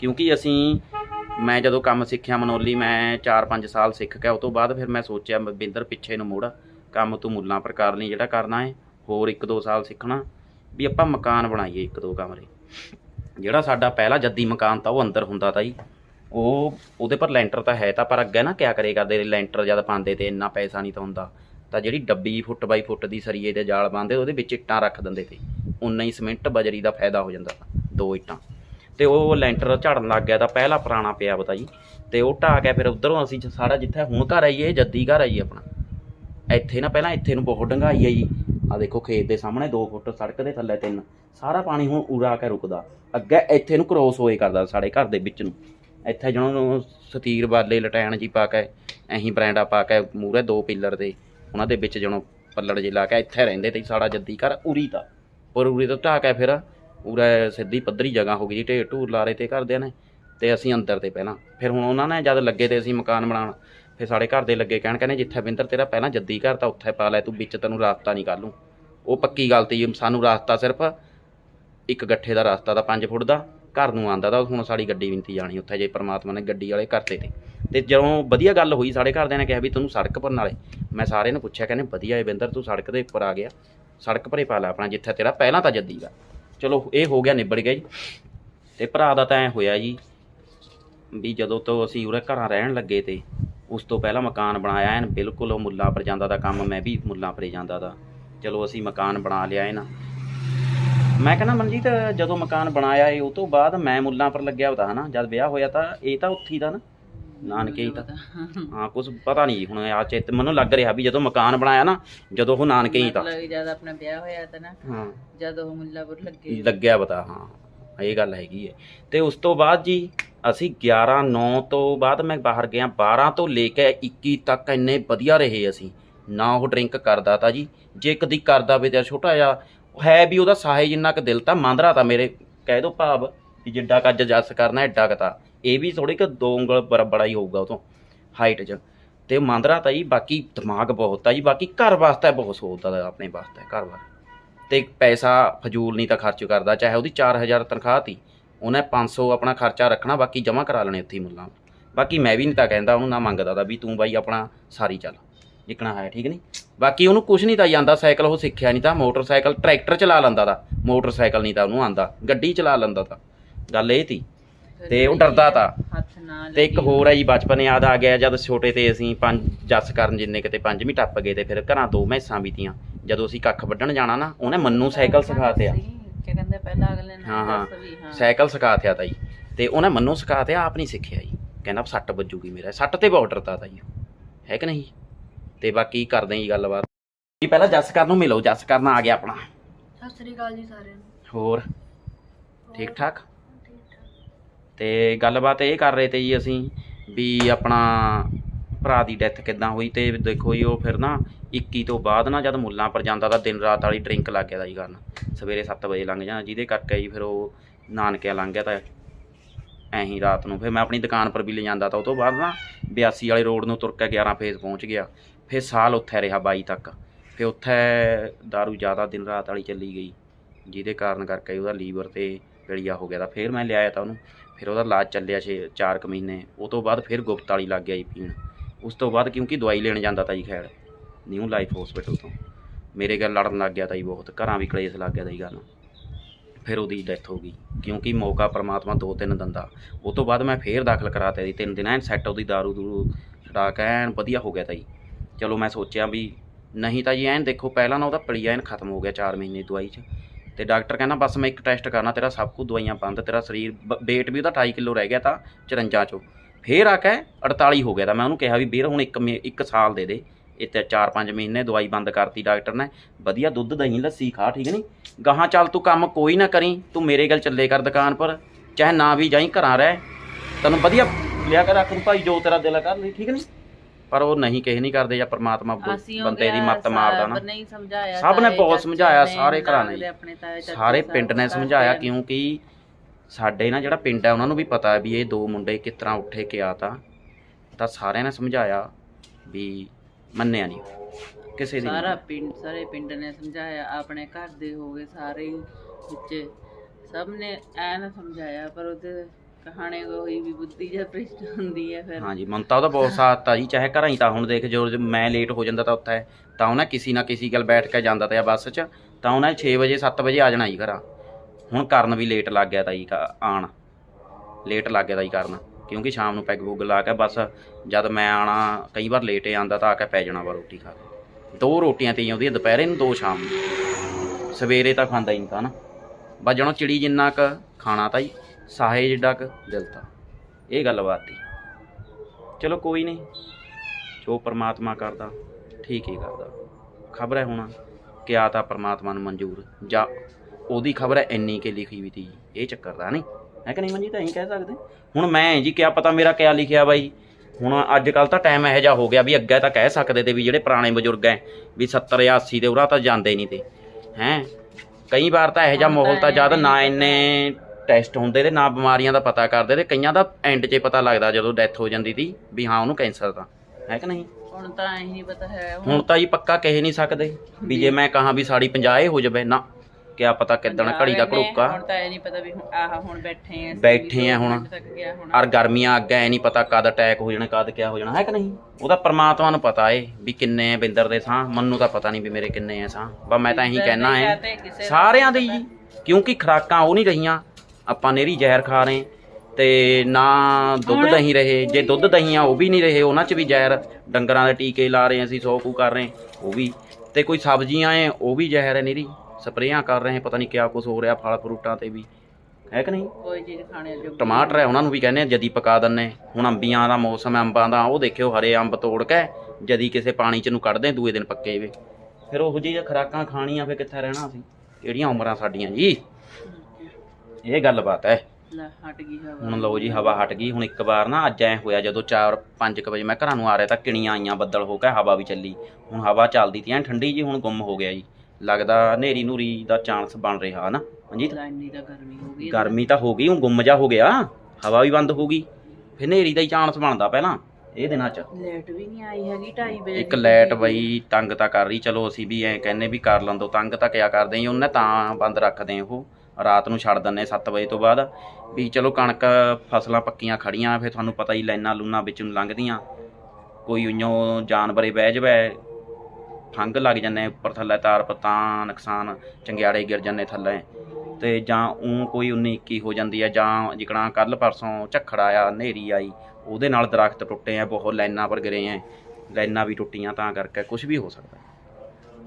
S1: ਕਿਉਂਕਿ ਅਸੀਂ ਮੈਂ ਜਦੋਂ ਕੰਮ ਸਿੱਖਿਆ ਮਨੋਲੀ, ਮੈਂ 4-5 ਸਾਲ ਸਿੱਖ ਕੇ, ਉਹ ਤੋਂ ਬਾਅਦ ਫਿਰ ਮੈਂ ਸੋਚਿਆ ਬਿੰਦਰ ਪਿੱਛੇ ਨੂੰ ਮੋੜ, ਕੰਮ ਤੂੰ ਮੁੱਲਾਂ ਪ੍ਰਕਾਰ ਨਹੀਂ ਜਿਹੜਾ ਕਰਨਾ ਹੈ ਹੋਰ 1-2 ਸਾਲ ਸਿੱਖਣਾ, ਵੀ ਆਪਾਂ ਮਕਾਨ ਬਣਾਈਏ ਇੱਕ ਦੋ ਕਮਰੇ। ਜਿਹੜਾ ਸਾਡਾ ਪਹਿਲਾ ਜੱਦੀ ਮਕਾਨ ਤਾਂ ਉਹ ਅੰਦਰ ਹੁੰਦਾ ਤਾਂ ਜੀ, ਉਹ, ਉਹਦੇ ਪਰ ਲੈਂਟਰ ਤਾਂ ਹੈ ਤਾਂ, ਪਰ ਅੱਗੇ ਨਾ ਕਿਆ ਕਰੇ ਕਰਦੇ, ਲੈਂਟਰ ਜਦ ਪਾਉਂਦੇ ਤੇ ਇੰਨਾ ਪੈਸਾ ਨਹੀਂ ਤਾਂ ਹੁੰਦਾ, ਤਾਂ ਜਿਹੜੀ ਡੱਬੀ ਫੁੱਟ ਬਾਈ ਫੁੱਟ ਦੀ ਸਰੀਏ ਦੇ ਜਾਲ ਪਾਉਂਦੇ ਉਹਦੇ ਵਿੱਚ ਇੱਟਾਂ ਰੱਖ ਦਿੰਦੇ ਤੇ, ਉਨਾ ਹੀ ਸਿਮੈਂਟ ਬਜਰੀ ਦਾ ਫਾਇਦਾ ਹੋ ਜਾਂਦਾ ਦੋ ਇੱਟਾਂ। ਤੇ ਉਹ ਲੈਂਟਰ ਝੜਨ ਲੱਗ ਗਿਆ ਤਾਂ ਪਹਿਲਾ ਪੁਰਾਣਾ ਪਿਆ ਬਤਾ ਜੀ ਤੇ ਉਹ ਢਾਹ ਕੇ ਫਿਰ ਉਧਰੋਂ ਅਸੀਂ ਜ- ਸਾਡਾ ਜਿੱਥੇ ਹੁਣ ਘਰ ਆਈਏ, ਜੱਦੀ ਘਰ ਆਈਏ ਆਪਣਾ। ਇੱਥੇ ਨਾ ਪਹਿਲਾਂ ਇੱਥੇ ਨੂੰ ਬਹੁਤ ਡੰਗਾਈ ਆ ਜੀ ਆ ਦੇਖੋ ਖੇਤ ਦੇ ਸਾਹਮਣੇ 2 ਫੁੱਟ, ਸੜਕ ਦੇ ਥੱਲੇ ਤਿੰਨ। ਸਾਰਾ ਪਾਣੀ ਹੁਣ ਉਰਾ ਕੇ ਰੁਕਦਾ। ਅੱਗੇ ਇੱਥੇ ਨੂੰ ਕ੍ਰੋਸ ਹੋਏ ਕਰਦਾ ਸਾਡੇ ਘਰ ਦੇ ਵਿੱਚ ਨੂੰ। ਇੱਥੇ ਜਿਹਨੂੰ ਸਤੀਰ ਬਾਲੇ ਲਟੈਣ ਜੀ ਪਾ ਕੇ, ਐਹੀਂ ਬਰੈਂਡਾ ਪਾ ਕੇ ਮੂਰੇ ਦੋ ਪਿੱਲਰ ਦੇ, ਉਹਨਾਂ ਦੇ ਵਿੱਚ ਜਦੋਂ ਪੱਲੜ ਜੇ ਲਾ ਕੇ ਇੱਥੇ ਰਹਿੰਦੇ ਤੇ ਸਾਡਾ ਜੱਦੀ ਘਰ ਉਰੀ ਦਾ। ਪਰ ਉਰੀ ਤੋਂ ਢਾਹ ਕੇ ਫਿਰ ਪੂਰਾ ਸਿੱਧੀ ਪੱਧਰੀ ਜਗ੍ਹਾ ਹੋ ਗਈ ਜੀ ਢੇਰ ਢੂਰ ਲਾਰੇ ਤੇ ਘਰਦਿਆਂ ਨੇ ਤੇ ਅਸੀਂ ਅੰਦਰ ਤੇ ਪਹਿਲਾਂ। ਫਿਰ ਹੁਣ ਉਹਨਾਂ ਨੇ ਜਦ ਲੱਗੇ ਤੇ ਅਸੀਂ ਮਕਾਨ ਬਣਾਉਣ ਫਿਰ ਸਾਡੇ ਘਰ ਦੇ ਲੱਗੇ ਕਹਿਣ ਕਹਿੰਦੇ ਜਿੱਥੇ ਬਿੰਦਰ ਤੇਰਾ ਪਹਿਲਾਂ ਜੱਦੀ ਘਰ ਤਾਂ ਉੱਥੇ ਪਾ ਲੈ ਤੂੰ ਵਿੱਚ ਤੈਨੂੰ ਰਾਸਤਾ ਨਹੀਂ ਕਰ ਲੂੰ ਉਹ ਪੱਕੀ ਗੱਲ ਤੀ ਜੀ, ਸਾਨੂੰ ਰਾਸਤਾ ਸਿਰਫ ਇੱਕ ਗੱਠੇ ਦਾ ਰਸਤਾ ਦਾ 5 ਫੁੱਟ ਦਾ ਘਰ ਨੂੰ ਆਂਦਾ ਤਾਂ ਹੁਣ ਸਾਡੀ ਗੱਡੀ ਵੀ ਨਹੀਂ ਜਾਣੀ ਉੱਥੇ ਜੇ ਪ੍ਰਮਾਤਮਾ ਨੇ ਗੱਡੀ ਵਾਲੇ ਕਰਤੇ ਤੇ। ਤੇ ਜਦੋਂ ਵਧੀਆ ਗੱਲ ਹੋਈ ਸਾਡੇ ਘਰਦਿਆਂ ਨੇ ਕਿਹਾ ਵੀ ਤੈਨੂੰ ਸੜਕ ਪਰ ਨਾਲੇ। ਮੈਂ ਸਾਰੇ ਨੂੰ ਪੁੱਛਿਆ ਕਹਿੰਦੇ ਵਧੀਆ ਹੈ ਬਿੰਦਰ ਤੂੰ ਸੜਕ ਦੇ ਉੱਪਰ ਆ ਗਿਆ। ਸੜਕ ਪਰੇ ਪਾ ਲੈ ਆਪਣਾ ਜਿੱਥੇ ਤੇਰਾ ਪਹਿਲਾਂ ਤਾਂ ਜੱਦੀ ਦਾ ਚਲੋ, ਇਹ ਹੋ ਗਿਆ ਨਿਬੜ ਗਿਆ ਜੀ। ਤੇ ਭਰਾ ਦਾ ਤਾਂ ਐ ਹੋਇਆ ਜੀ ਵੀ ਜਦੋਂ ਤੋਂ ਅਸੀਂ ਉਰੇ ਘਰਾਂ ਰਹਿਣ ਲੱਗੇ ਤੇ ਉਸ ਤੋਂ ਪਹਿਲਾਂ ਮਕਾਨ ਬਣਾਇਆ ਐਨ, ਬਿਲਕੁਲ ਉਹ ਮੁੱਲਾਂ ਪਰ ਜਾਂਦਾ ਦਾ ਕੰਮ, ਮੈਂ ਵੀ ਮੁੱਲਾਂ ਪਰੇ ਜਾਂਦਾ ਦਾ। ਚਲੋ, ਅਸੀਂ ਮਕਾਨ ਬਣਾ ਲਿਆ ਇਹ ਨਾ ਮੈਂ ਕਹਿੰਦਾ, ਮਨਜੀਤ, ਜਦੋਂ ਮਕਾਨ ਬਣਾਇਆ ਏ, ਉਹ ਤੋਂ ਬਾਅਦ ਮੈਂ ਮੁੱਲਾਂ ਪਰ ਲੱਗਿਆ ਹੁੰਦਾ ਹਨਾ? ਜਦ ਵਿਆਹ ਹੋਇਆ ਤਾਂ, ਇਹ ਤਾਂ ਉੱਥੀ ਦਾ ਨਾ। ਨਾਨਕੇ ਹੀ ਤਾਂ। ਹਾਂ। ਕੁਝ ਪਤਾ ਨਹੀਂ ਹੁਣ ਆ ਚਿੱਤ ਮੈਨੂੰ ਲੱਗ ਰਿਹਾ ਵੀ ਜਦੋਂ ਮਕਾਨ ਬਣਾਇਆ ਨਾ ਜਦੋਂ ਉਹ ਨਾਨਕੇ ਹੀ ਤਾਂ।
S2: ਮਤਲਬ ਜਦ ਆਪਣਾ ਵਿਆਹ ਹੋਇਆ ਤਾਂ ਨਾ
S1: ਹਾਂ।
S2: ਜਦ ਉਹ ਮੁੱਲਾਪੁਰ ਲੱਗੇ।
S1: ਲੱਗਿਆ ਪਤਾ ਹਾਂ। ਇਹ ਗੱਲ ਹੈਗੀ ਹੈ ਤੇ ਉਸ ਤੋਂ ਬਾਅਦ ਜੀ ਅਸੀਂ 11 9 ਤੋਂ ਬਾਅਦ ਮੈਂ ਬਾਹਰ ਗਿਆ 12 ਤੋਂ ਲੈ ਕੇ 21 ਤੱਕ ਇੰਨੇ ਵਧੀਆ ਰਹੇ ਅਸੀਂ। ਨਾ ਉਹ ਡਰਿੰਕ ਕਰਦਾ ਤਾਂ ਜੀ ਜੇ ਕਦੀ ਕਰਦਾ ਵੀ ਤਾਂ ਛੋਟਾ ਜਿਹਾ ਹੈ ਵੀ ਉਹਦਾ ਸਾਹੇ ਜਿੰਨਾ ਕ ਦਿਲ ਤਾਂ ਮੰਦਰਾ ਤਾਂ ਮੇਰੇ ਕਹਿ ਦੋ ਭਾਵ। ਵੀ ਜਿੱਡਾ ਕੱਜ ਜੱਸ ਕਰਨਾ ਐਡਾ ਕਤਾ ਇਹ ਵੀ ਥੋੜੀ ਕਿ ਦੋ ਉਂਗਲ ਬਰ- ਬੜਾ ਹੀ ਹੋਊਗਾ ਉਹ ਤੋਂ ਹਾਈਟ 'ਚ। ਤੇ ਮੰਦਰਾ ਤਾਂ ਜੀ ਬਾਕੀ ਦਿਮਾਗ ਬਹੁਤ ਆ ਜੀ ਬਾਕੀ ਘਰ ਵਾਸਤੇ ਬਹੁਤ ਸੋਚਦਾ ਤਾ ਆਪਣੇ ਵਾਸਤੇ, ਘਰ ਵਾਸਤੇ। ਤੇ ਪੈਸਾ ਫਜ਼ੂਲ ਨਹੀਂ ਤਾਂ ਖਰਚ ਕਰਦਾ, ਚਾਹੇ ਉਹਦੀ 4000 ਤਨਖਾਹ ਤੀ, ਉਹਨੇ 500 ਆਪਣਾ ਖਰਚਾ ਰੱਖਣਾ, ਬਾਕੀ ਜਮ੍ਹਾਂ ਕਰਾ ਲੈਣੇ ਉੱਥੇ ਹੀ ਮੁੱਲਾਂ। ਬਾਕੀ ਮੈਂ ਵੀ ਨਹੀਂ ਤਾਂ ਕਹਿੰਦਾ ਉਹਨੂੰ ਨਾ ਮੰਗਦਾ ਦਾ ਵੀ ਤੂੰ ਬਾਈ ਆਪਣਾ ਸਾਰੀ ਚੱਲ, ਜਿੱਕਣਾ ਹੈ, ਠੀਕ ਨਹੀਂ? ਬਾਕੀ ਉਹਨੂੰ ਕੁਝ ਨਹੀਂ ਤਾਂ ਜਾਂਦਾ, ਸਾਈਕਲ ਉਹ ਸਿੱਖਿਆ ਨਹੀਂ ਤਾਂ ਮੋਟਰਸਾਈਕਲ, ਟਰੈਕਟਰ ਚਲਾ ਲੈਂਦਾ ਦਾ ਮੋਟਰਸਾਈਕਲ ਨਹੀਂ ਤਾਂ ਉਹਨੂੰ ਆਂਦਾ ਗੱਡੀ ਚਲਾ ਲੈਂਦਾ ਤਾਂ। ਗੱਲ ਇਹ ਤੀ। ਤੇ ਉਹ ਡਰਦਾ ਤਾ।
S2: ਹੱਥ
S1: ਤੇ ਇੱਕ ਹੋਰ ਹੈ ਜੀ ਬਚਪਨ ਯਾਦ ਆ ਗਿਆ ਜਦ ਛੋਟੇ ਤੇ ਅਸੀਂ ਪੰਜ ਜੱਸ ਕਰਨ ਜਿੰਨੇ ਕਿਤੇ ਪੰਜਵੀਂ ਟੱਪ ਗਏ ਤੇ ਫਿਰ ਘਰਾਂ ਦੋ ਮੈਸਾਂ ਵੀ ਤੀਆਂ ਜਦੋਂ ਅਸੀਂ ਕੱਖ ਵੱਢਣ ਜਾਣਾ ਨਾ ਉਹਨੇ ਮੰਨੂ ਸਾਈਕਲ ਸਿਖਾ ਤਿਆ।
S2: ਕੀ ਕਹਿੰਦੇ ਪਹਿਲਾਂ ਅਗਲੇ ਨੇ
S1: ਹਾਂ, ਹਾਂ।
S2: ਦੱਸ ਵੀ ਹਾਂ।
S1: ਸਾਈਕਲ ਸਿਖਾ ਤਿਆ ਤਾ ਜੀ ਤੇ ਉਹਨੇ ਮੰਨੂ ਸਿਖਾ ਤਿਆ ਆਪ ਨਹੀਂ ਸਿੱਖਿਆ ਜੀ। ਕਹਿੰਦਾ ਸੱਟ ਵੱਜੂਗੀ ਮੇਰਾ। ਸੱਟ ਤੇ ਬਹੁਤ ਡਰਦਾ ਤਾ ਜੀ ਹੈ ਕਿ ਨਹੀਂ? ਤੇ ਬਾਕੀ ਕਰਦੇ ਜੀ ਗੱਲਬਾਤ। ਜੀ ਪਹਿਲਾਂ ਜੱਸ ਕਰਨ ਨੂੰ ਮਿਲੋ। ਜੱਸ ਕਰਨ ਆ ਗਿਆ ਆਪਣਾ।
S3: ਸਤਿ ਸ੍ਰੀ ਅਕਾਲ ਜੀ ਸਾਰਿਆਂ ਨੂੰ।
S1: ਹੋਰ? ਠਾਕ ਠੀਕ? ਤੇ ਗੱਲਬਾਤ ਇਹ ਕਰ ਰਹੇ ਤੇ ਜੀ ਅਸੀਂ ਵੀ ਆਪਣਾ ਭਰਾ ਦੀ ਡੈਥ ਕਿੱਦਾਂ ਹੋਈ ਤੇ ਦੇਖੋ ਜੀ ਉਹ ਫਿਰ ਨਾ 21 ਤੋਂ ਬਾਅਦ ਨਾ ਜਦ ਮੁੱਲਾਂ ਪਰ ਜਾਂਦਾ ਤਾਂ ਦਿਨ ਰਾਤ ਵਾਲੀ ਡਰਿੰਕ ਲੱਗ ਗਿਆ ਦਾ ਜੀ ਕਾਰਨ। ਸਵੇਰੇ 7 ਵਜੇ ਲੰਘ ਜਾਣਾ ਜਿਹਦੇ ਕਰਕੇ ਜੀ ਫਿਰ ਉਹ ਨਾਨਕਿਆ ਲੰਘ ਗਿਆ ਤਾਂ ਐਂ ਹੀ ਰਾਤ ਨੂੰ। ਫਿਰ ਮੈਂ ਆਪਣੀ ਦੁਕਾਨ ਪਰ ਵੀ ਲੈ ਜਾਂਦਾ ਤਾਂ ਉਹ ਤੋਂ ਬਾਅਦ ਨਾ 82 ਵਾਲੇ ਰੋਡ ਨੂੰ ਤੁਰ ਕੇ 11 ਫੇਜ਼ ਪਹੁੰਚ ਗਿਆ। ਫਿਰ ਸਾਲ ਉੱਥੇ ਰਿਹਾ 22 ਤੱਕ। ਫਿਰ ਉੱਥੇ दारू ਜ਼ਿਆਦਾ ਦਿਨ ਰਾਤ ਵਾਲੀ ਚੱਲੀ ਗਈ, ਜਿਹਦੇ ਕਾਰਨ ਕਰਕੇ ਉਹਦਾ ਲੀਵਰ ਤੇ ਪੀਲੀਆ ਹੋ ਗਿਆ ਤਾਂ ਫਿਰ ਮੈਂ ਲਿਆਇਆ ਤਾਂ ਉਹਨੂੰ। ਫਿਰ ਉਹਦਾ ਇਲਾਜ ਚੱਲਿਆ 6 4 ਕੁ ਮਹੀਨੇ। ਉਹ ਤੋਂ ਬਾਅਦ ਫਿਰ ਗੁਪਤ ਵਾਲੀ ਲੱਗ ਗਿਆ ਜੀ ਪੀਣ। ਉਸ ਤੋਂ ਬਾਅਦ ਕਿਉਂਕਿ ਦਵਾਈ ਲੈਣ ਜਾਂਦਾ ਤਾ ਜੀ ਖੈਰ, ਨਿਊ ਲਾਈਫ ਹਸਪੀਟਲ ਤੋਂ। ਮੇਰੇ ਗੱਲ ਲੜਨ ਲੱਗ ਗਿਆ ਤਾ ਜੀ ਬਹੁਤ, ਘਰਾਂ ਵੀ ਕਲੇਸ਼ ਲੱਗ ਗਿਆ ਤਾ ਜੀ ਗੱਲ। ਫਿਰ ਉਹਦੀ ਡੈਥ ਹੋ ਗਈ, ਕਿਉਂਕਿ ਮੌਕਾ ਪ੍ਰਮਾਤਮਾ ਦੋ ਤਿੰਨ ਦਿੰਦਾ। ਉਹ ਤੋਂ ਬਾਅਦ ਮੈਂ ਫੇਰ ਦਾਖਲ ਕਰਾਤਾ ਜੀ, ਤਿੰਨ ਦਿਨ ਐਨ ਸੈੱਟ ਉਹਦੀ ਦਾਰੂ ਦੂਰੂ ਛਡਾ ਕੇ ਐਨ ਵਧੀਆ ਹੋ ਗਿਆ ਤਾ ਜੀ। ਚਲੋ ਮੈਂ ਸੋਚਿਆ ਵੀ ਨਹੀਂ ਤਾਂ ਜੀ ਐਨ ਦੇਖੋ, ਪਹਿਲਾਂ ਨਾ ਉਹਦਾ ਪਲੀਆ ਐਨ ਖਤਮ ਹੋ ਗਿਆ 4 ਮਹੀਨੇ ਦੀ ਦਵਾਈ 'ਚ। ਤੇ ਡਾਕਟਰ ਕਹਿੰਦਾ, ਬਸ ਮੈਂ ਇੱਕ ਟੈਸਟ ਕਰਨਾ, ਤੇਰਾ ਸਭ ਕੁਝ ਦਵਾਈਆਂ ਬੰਦ, ਤੇਰਾ ਸਰੀਰ weight ਵੀ ਉਹਦਾ 28 ਕਿਲੋ ਰਹਿ ਗਿਆ ਤਾਂ 54 ਚੋਂ। ਫੇਰ ਆ ਕੇ 48 ਹੋ ਗਿਆ ਤਾਂ ਮੈਂ ਉਹਨੂੰ ਕਿਹਾ ਵੀ, ਵੀਰ, ਹੁਣ ਇੱਕ ਮਹੀ- ਇੱਕ ਸਾਲ ਦੇ ਦੇ। ਇਹ ਤੇ 4-5 ਮਹੀਨੇ ਦਵਾਈ ਬੰਦ ਕਰਤੀ ਡਾਕਟਰ ਨੇ। ਵਧੀਆ ਦੁੱਧ, ਦਹੀਂ, ਲੱਸੀ ਖਾ, ਠੀਕ ਨਹੀਂ ਗਾਹਾਂ ਚੱਲ ਤੂੰ ਕੰਮ ਕੋਈ ਨਾ ਕਰੀ, ਤੂੰ ਮੇਰੇ ਗੱਲ ਚੱਲੇ ਕਰ ਦੁਕਾਨ ਪਰ। ਚਾਹੇ ਨਾ ਵੀ ਜਾਈ, ਘਰਾਂ ਰਹਿ। ਤੈਨੂੰ ਵਧੀਆ ਲਿਆ ਕੇ ਰੱਖ ਦੂੰ ਭਾਈ, ਜੋ ਤੇਰਾ ਦਿਲ ਕਰ ਲਈ, ਠੀਕ ਨਹੀਂ ਪਰ ਉਹ ਨਹੀਂ ਕਿਸੇ ਨਹੀਂ ਕਰਦੇ ਜਾਂ ਪ੍ਰਮਾਤਮਾ ਬ-
S2: ਅਸੀਂ ਹੋ
S1: ਬੰਦੇ ਦੀ
S2: ਗਿਆ,
S1: ਮੱਤ ਮਾਰਦਾ ਨਾ
S2: ਸਭ ਨੇ ਹੀ ਸਮਝਾਇਆ
S1: ਸਭ ਨੇ
S2: ਤਾਏ,
S1: ਬਹੁਤ
S2: ਚਾਚੇ
S1: ਸਮਝਾਇਆ, ਸਾਰੇ ਘਰਾਂ ਨੇ।
S2: ਲੱਗਦੇ ਆਪਣੇ ਤਾਏ, ਚਾਚੇ
S1: ਸਾਰੇ ਪਿੰਡ ਨੇ ਸਮਝਾਇਆ। ਕਿਉਂਕਿ ਸਾਡੇ ਨਾ ਜਿਹੜਾ ਪਿੰਡ ਹੈ ਉਹਨਾਂ ਨੂੰ ਵੀ ਪਤਾ ਹੈ ਵੀ ਇਹ ਦੋ ਮੁੰਡੇ ਕਿਸ ਤਰ੍ਹਾਂ ਉੱਠੇ ਕੇ ਆ ਤਾਂ ਤਾਂ ਸਾਰਿਆਂ ਨੇ ਸਮਝਾਇਆ ਵੀ ਮੰਨਿਆ ਨਹੀਂ ਕਿਸੇ ਦੀ
S2: ਸਾਰਾ। ਪਿੰਡ ਸਾਰੇ ਪਿੰਡ ਨੇ ਸਮਝਾਇਆ ਆਪਣੇ ਘਰ ਦੇ ਹੋ ਗਏ ਸਾਰੇ ਹੀ ਵਿੱਚ ਸਭ ਨੇ ਐਨ ਸਮਝਾਇਆ ਪਰ ਉਹਦੇ ਕਹਾਣੇ ਹੋਈ ਵੀ ਬੁੱਧੀ ਜਾਂ ਭ੍ਰਿਸ਼ਟ ਹੁੰਦੀ ਹੈ ਫਿਰ।
S1: ਹਾਂਜੀ, ਮਮਤਾ ਉਹਦਾ ਬਹੁਤ ਸਾਥ ਤਾ ਜੀ, ਚਾਹੇ ਘਰਾਂ ਹੀ ਤਾਂ ਹੁਣ ਦੇਖ ਜੋ ਮੈਂ ਲੇਟ ਹੋ ਜਾਂਦਾ ਤਾਂ ਉੱਥੇ, ਤਾਂ ਉਹਨੇ ਕਿਸੇ ਨਾ ਕਿਸੇ ਗੱਲ ਬੈਠ ਕੇ ਜਾਂਦਾ ਤਾਂ ਬੱਸ 'ਚ, ਤਾਂ ਉਹਨੇ 6 ਵਜੇ 7 ਵਜੇ ਆ ਜਾਣਾ ਜੀ ਘਰਾਂ। ਹੁਣ ਕਰਨ ਵੀ ਲੇਟ ਲੱਗ ਗਿਆ ਤਾਂ ਜੀ ਕ- ਆਣ ਲੇਟ ਲੱਗ ਗਿਆ ਤਾਂ ਜੀ ਕਰਨ, ਕਿਉਂਕਿ ਸ਼ਾਮ ਨੂੰ ਪੈਗ ਪੁੱਗ ਲਾ ਕੇ ਬਸ, ਜਦ ਮੈਂ ਆਣਾ ਕਈ ਵਾਰ ਲੇਟ ਹੀ ਆਂਦਾ ਤਾਂ ਆ ਕੇ ਪੈ ਜਾਣਾ ਵਾ ਰੋਟੀ ਖਾ ਕੇ। ਦੋ ਰੋਟੀਆਂ ਤੇ ਆਉਂਦੀਆਂ, ਦੁਪਹਿਰੇ ਨੂੰ ਦੋ, ਸ਼ਾਮ ਨੂੰ। ਸਵੇਰੇ ਤਾਂ ਖਾਂਦਾ ਹੀ ਨਹੀਂ ਤਾਂ ਨਾ। ਬਸ ਵੱਜਣੋਂ ਚਿੜੀ ਜਿੰਨਾ ਕ ਖਾਣਾ ਤਾਂ ਜੀ ਸਾਹੇ ਜਿੱਡਾ ਕ ਦਿਲ ਤਾਂ। ਇਹ ਗੱਲਬਾਤ ਸੀ ਚਲੋ ਕੋਈ ਨਹੀਂ। ਜੋ ਪ੍ਰਮਾਤਮਾ ਕਰਦਾ ਠੀਕ ਹੀ ਕਰਦਾ। ਖਬਰ ਹੈ ਹੁਣ ਕਿਆ ਤਾਂ ਪ੍ਰਮਾਤਮਾ ਨੂੰ ਮਨਜ਼ੂਰ। ਜਾਂ ਉਹਦੀ ਖਬਰ ਹੈ ਇੰਨੀ ਕਿ ਲਿਖੀ ਵੀ ਤੀ। ਇਹ ਚੱਕਰ ਦਾ ਨਹੀਂ। ਹੈ ਕਿ ਨਹੀਂ ਮੰਜੀ ਤਾਂ ਇਹੀ ਕਹਿ ਸਕਦੇ। ਹੁਣ ਮੈਂ ਜੀ ਕਿਆ ਪਤਾ ਮੇਰਾ ਕਿਆ ਲਿਖਿਆ ਬਾਈ। ਹੁਣ ਅੱਜ ਕੱਲ ਤਾਂ ਟਾਈਮ ਇਹੋ ਜਿਹਾ ਹੋ ਗਿਆ ਵੀ ਅੱਗੇ ਤਾਂ ਕਹਿ ਸਕਦੇ ਤੇ ਵੀ ਜਿਹੜੇ ਪੁਰਾਣੇ ਬਜ਼ੁਰਗ ਐ ਵੀ 70 ਜਾਂ 80 ਦੇ ਉਰਾ ਤਾਂ ਜਾਂਦੇ ਨਹੀਂ ਤੇ। ਹੈ? ਕਈ ਵਾਰ ਤਾਂ ਇਹੋ ਜਿਹਾ ਮਾਹੌਲ
S2: ਤਾਂ
S1: ਜਦ ਨਾ ਇੰਨੇ ਟੈਸਟ ਹੁੰਦੇ ਤੇ ਨਾ ਬਿਮਾਰੀਆਂ ਦਾ ਪਤਾ ਕਰਦੇ ਤੇ ਕਈਆਂ ਦਾ ਐਂਡ 'ਚ ਪਤਾ ਲੱਗਦਾ ਜਦੋਂ ਡੈਥ ਹੋ ਜਾਂਦੀ ਤੀ ਵੀ ਹਾਂ ਉਹਨੂੰ ਕੈਂਸਰ ਦਾ। ਹੈ ਕਿ ਨਹੀਂ?
S2: ਹੁਣ ਤਾਂ ਇਹ ਨਹੀਂ ਪਤਾ ਹੈ
S1: ਹੁਣ ਤਾਂ ਜੀ ਪੱਕਾ ਕਹਿ ਨਹੀਂ ਸਕਦੇ ਵੀ ਜੇ ਮੈਂ ਕਹਾਂ ਵੀ ਸਾਡੀ 50 ਹੋ ਜਾਵੇ ਨਾ। ਕਿਆ ਪਤਾ ਕਿੱਦਣ ਘੜੀ ਦਾ ਘੜੂਕਾ।
S2: ਹੁਣ ਤਾਂ ਇਹ ਨਹੀਂ ਪਤਾ ਵੀ ਆਹ ਹੁਣ ਬੈਠੇ ਆ
S1: ਬੈਠੇ ਆ ਹੁਣ। ਔਰ ਗਰਮੀਆਂ ਅੱਗੇ ਐ ਨਹੀਂ ਪਤਾ ਕਦ ਅਟੈਕ ਹੋ ਜਾਣਾ ਕਦ ਕਿਆ ਹੋ ਜਾਣਾ ਹੈ ਕਿ ਨਹੀਂ? ਉਹਦਾ ਪ੍ਰਮਾਤਮਾ ਨੂੰ ਪਤਾ ਏ ਵੀ ਕਿੰਨੇ ਆ ਬਿੰਦਰ ਦੇ ਸਾਹ ਮੈਨੂੰ ਤਾਂ ਪਤਾ ਨਹੀਂ ਵੀ ਮੇਰੇ ਕਿੰਨੇ ਆ ਸਾਹ। ਬਸ ਮੈਂ ਤਾਂ ਇਹੀ ਕਹਿਣਾ
S2: ਜਾਂ
S1: ਹੈ ਸਾਰਿਆਂ ਦੇ ਹੀ ਕਿਉਂਕਿ ਖਰਾਕਾਂ ਉਹ ਨਹੀਂ ਰਹੀਆਂ ਆਪਾਂ ਨੇਰੀ ਜ਼ਹਿਰ ਖਾ ਰਹੇ ਤੇ ਨਾ ਦੁੱਧ ਦਹੀਂ ਰਹੇ। ਜੇ ਦੁੱਧ ਦਹੀਂ ਆ ਉਹ ਵੀ ਨਹੀਂ ਰਹੇ ਉਹਨਾਂ 'ਚ ਵੀ ਜ਼ਹਿਰ। ਡੰਗਰਾਂ ਦੇ ਟੀਕੇ ਲਾ ਰਹੇ ਅਸੀਂ ਸੌ ਕੂ ਕਰ ਰਹੇ ਉਹ ਵੀ। ਤੇ ਕੋਈ ਸਬਜ਼ੀਆਂ ਐ ਉਹ ਵੀ ਜ਼ਹਿਰ ਹੈ ਨੇਰੀ। ਸਪਰੇਆਂ ਕਰ ਰਹੇ ਪਤਾ ਨਹੀਂ ਕਿਆ ਕੁਝ ਹੋ ਰਿਹਾ ਫਲ ਫਰੂਟਾਂ ਤੇ ਵੀ। ਹੈ ਕਿ ਨਹੀਂ?
S2: ਕੋਈ ਚੀਜ਼ ਖਾਣੇ ਜੋਗੀ
S1: ਟਮਾਟਰ ਹੈ ਉਹਨਾਂ ਨੂੰ ਵੀ ਕਹਿੰਦੇ ਆ ਜਦੀ ਪਕਾ ਦਿੰਨੇ ਹੁਣ ਅੰਬੀਆਂ ਦਾ ਮੌਸਮ ਹੈ ਅੰਬਾਂ ਦਾ ਉਹ ਦੇਖਿਓ ਹਰੇ ਅੰਬ ਤੋੜ ਕੇ ਜਦੀ ਕਿਸੇ ਪਾਣੀ ਚ ਨੂੰ ਕੱਢਦੇ ਦੂਏ ਦਿਨ ਪੱਕੇ ਵੇ ਫਿਰ ਉਹੋ ਜਿਹੀ ਖਰਾਕਾਂ ਖਾਣੀਆਂ ਫਿਰ ਕਿੱਥੇ ਰਹਿਣਾ ਅਸੀਂ? ਕਿਹੜੀਆਂ ਉਮਰਾਂ ਸਾਡੀਆਂ ਜੀ? ਇਹ ਗੱਲਬਾਤ ਹੈ।
S2: ਲੈ ਹਟ ਗਈ ਹਵਾ।
S1: ਹੁਣ ਲਓ ਜੀ ਹਵਾ ਹਟ ਗਈ ਹੁਣ ਇੱਕ ਵਾਰ ਨਾ ਅੱਜ ਐ ਹੋਇਆ ਜਦੋਂ 4-5 ਵਜੇ ਮੈਂ ਘਰਾਂ ਨੂੰ ਆ ਰਿਹਾ ਤਾਂ ਕਿਣੀਆਂ ਆਈਆਂ ਬੱਦਲ ਹੋ ਕੇ ਹਵਾ ਵੀ ਚੱਲੀ। ਹੁਣ ਹਵਾ ਚੱਲਦੀ ਤੀ ਐ ਠੰਡੀ ਜੀ ਹੁਣ ਗੁੰਮ ਹੋ ਗਿਆ ਜੀ। ਲੱਗਦਾ ਹਨੇਰੀ ਨੂਰੀ ਦਾ ਚਾਂਸ ਬਣ ਰਿਹਾ ਨਾ ਹਾਂਜੀ
S2: ਲੈ ਇੰਨੀ ਤਾਂ ਗਰਮੀ ਹੋ ਗਈ।
S1: ਗਰਮੀ ਤਾਂ ਹੋ ਗਈ ਹੁਣ ਗੁੰਮ ਜਾ ਹੋ ਗਿਆ। ਹਵਾ ਵੀ ਬੰਦ ਹੋ ਗਈ ਫਿਰ ਹਨੇਰੀ ਦਾ ਹੀ ਚਾਂਸ ਬਣਦਾ ਪਹਿਲਾਂ ਇਹ ਦਿਨਾਂ 'ਚ।
S2: ਲੈਟ ਵੀ ਨਹੀਂ ਆਈ ਹੈਗੀ 2:30 ਵਜੇ
S1: ਇੱਕ
S2: ਸੀਗੀ।
S1: ਬਈ ਤੰਗ ਤਾਂ ਕਰ ਰਹੀ ਚਲੋ ਅਸੀਂ ਵੀ ਐ ਕਹਿੰਨੇ ਵੀ ਕਰ ਲੰਦੋ ਤੰਗ ਤਾਂ ਕਿਆ ਕਰਦੇ ਜੀ ਉਹਨੇ ਤਾਂ ਬੰਦ ਰੱਖਦੇ ਆ ਉਹ। ਰਾਤ ਨੂੰ ਛੱਡ ਦਿੰਨੇ 7 ਵਜੇ ਤੋਂ ਬਾਅਦ ਵੀ ਚਲੋ ਕਣਕ ਫਸਲਾਂ ਪੱਕੀਆਂ ਖੜੀਆਂ ਫਿਰ ਤੁਹਾਨੂੰ ਪਤਾ ਹੀ ਲਾਈਨਾਂ ਲੂਨਾਂ ਵਿੱਚ ਨੂੰ ਲੰਘਦੀਆਂ। ਕੋਈ ਉਈਓ ਜਾਨਵਰੇ ਬਹਿ ਜਵੇ, ਫੰਗ ਲੱਗ ਜਾਂਦੇ ਉੱਪਰ ਥੱਲੇ, ਤਾਰ ਪਤਾਂ ਨੁਕਸਾਨ, ਚੰਗਿਆੜੇ ਗਿਰ ਜਾਂਦੇ ਥੱਲੇ। ਤੇ ਜਾਂ ਉਹ ਕੋਈ 19 21 ਹੋ ਜਾਂਦੀ ਹੈ ਜਾਂ ਜਿਕਣਾ ਕੱਲ ਪਰਸੋਂ ਝੱਖੜ ਆਇਆ, ਹਨੇਰੀ ਆਈ, ਉਹਦੇ ਨਾਲ ਦਰਖਤ ਟੁੱਟੇ ਆ, ਬਹੁਤ ਲਾਈਨਾਂ ਪਰ ਗਿਰੇ ਆ। ਲਾਈਨਾਂ ਵੀ ਟੁੱਟੀਆਂ ਤਾਂ ਕਰਕੇ ਕੁਝ ਵੀ ਹੋ ਸਕਦਾ।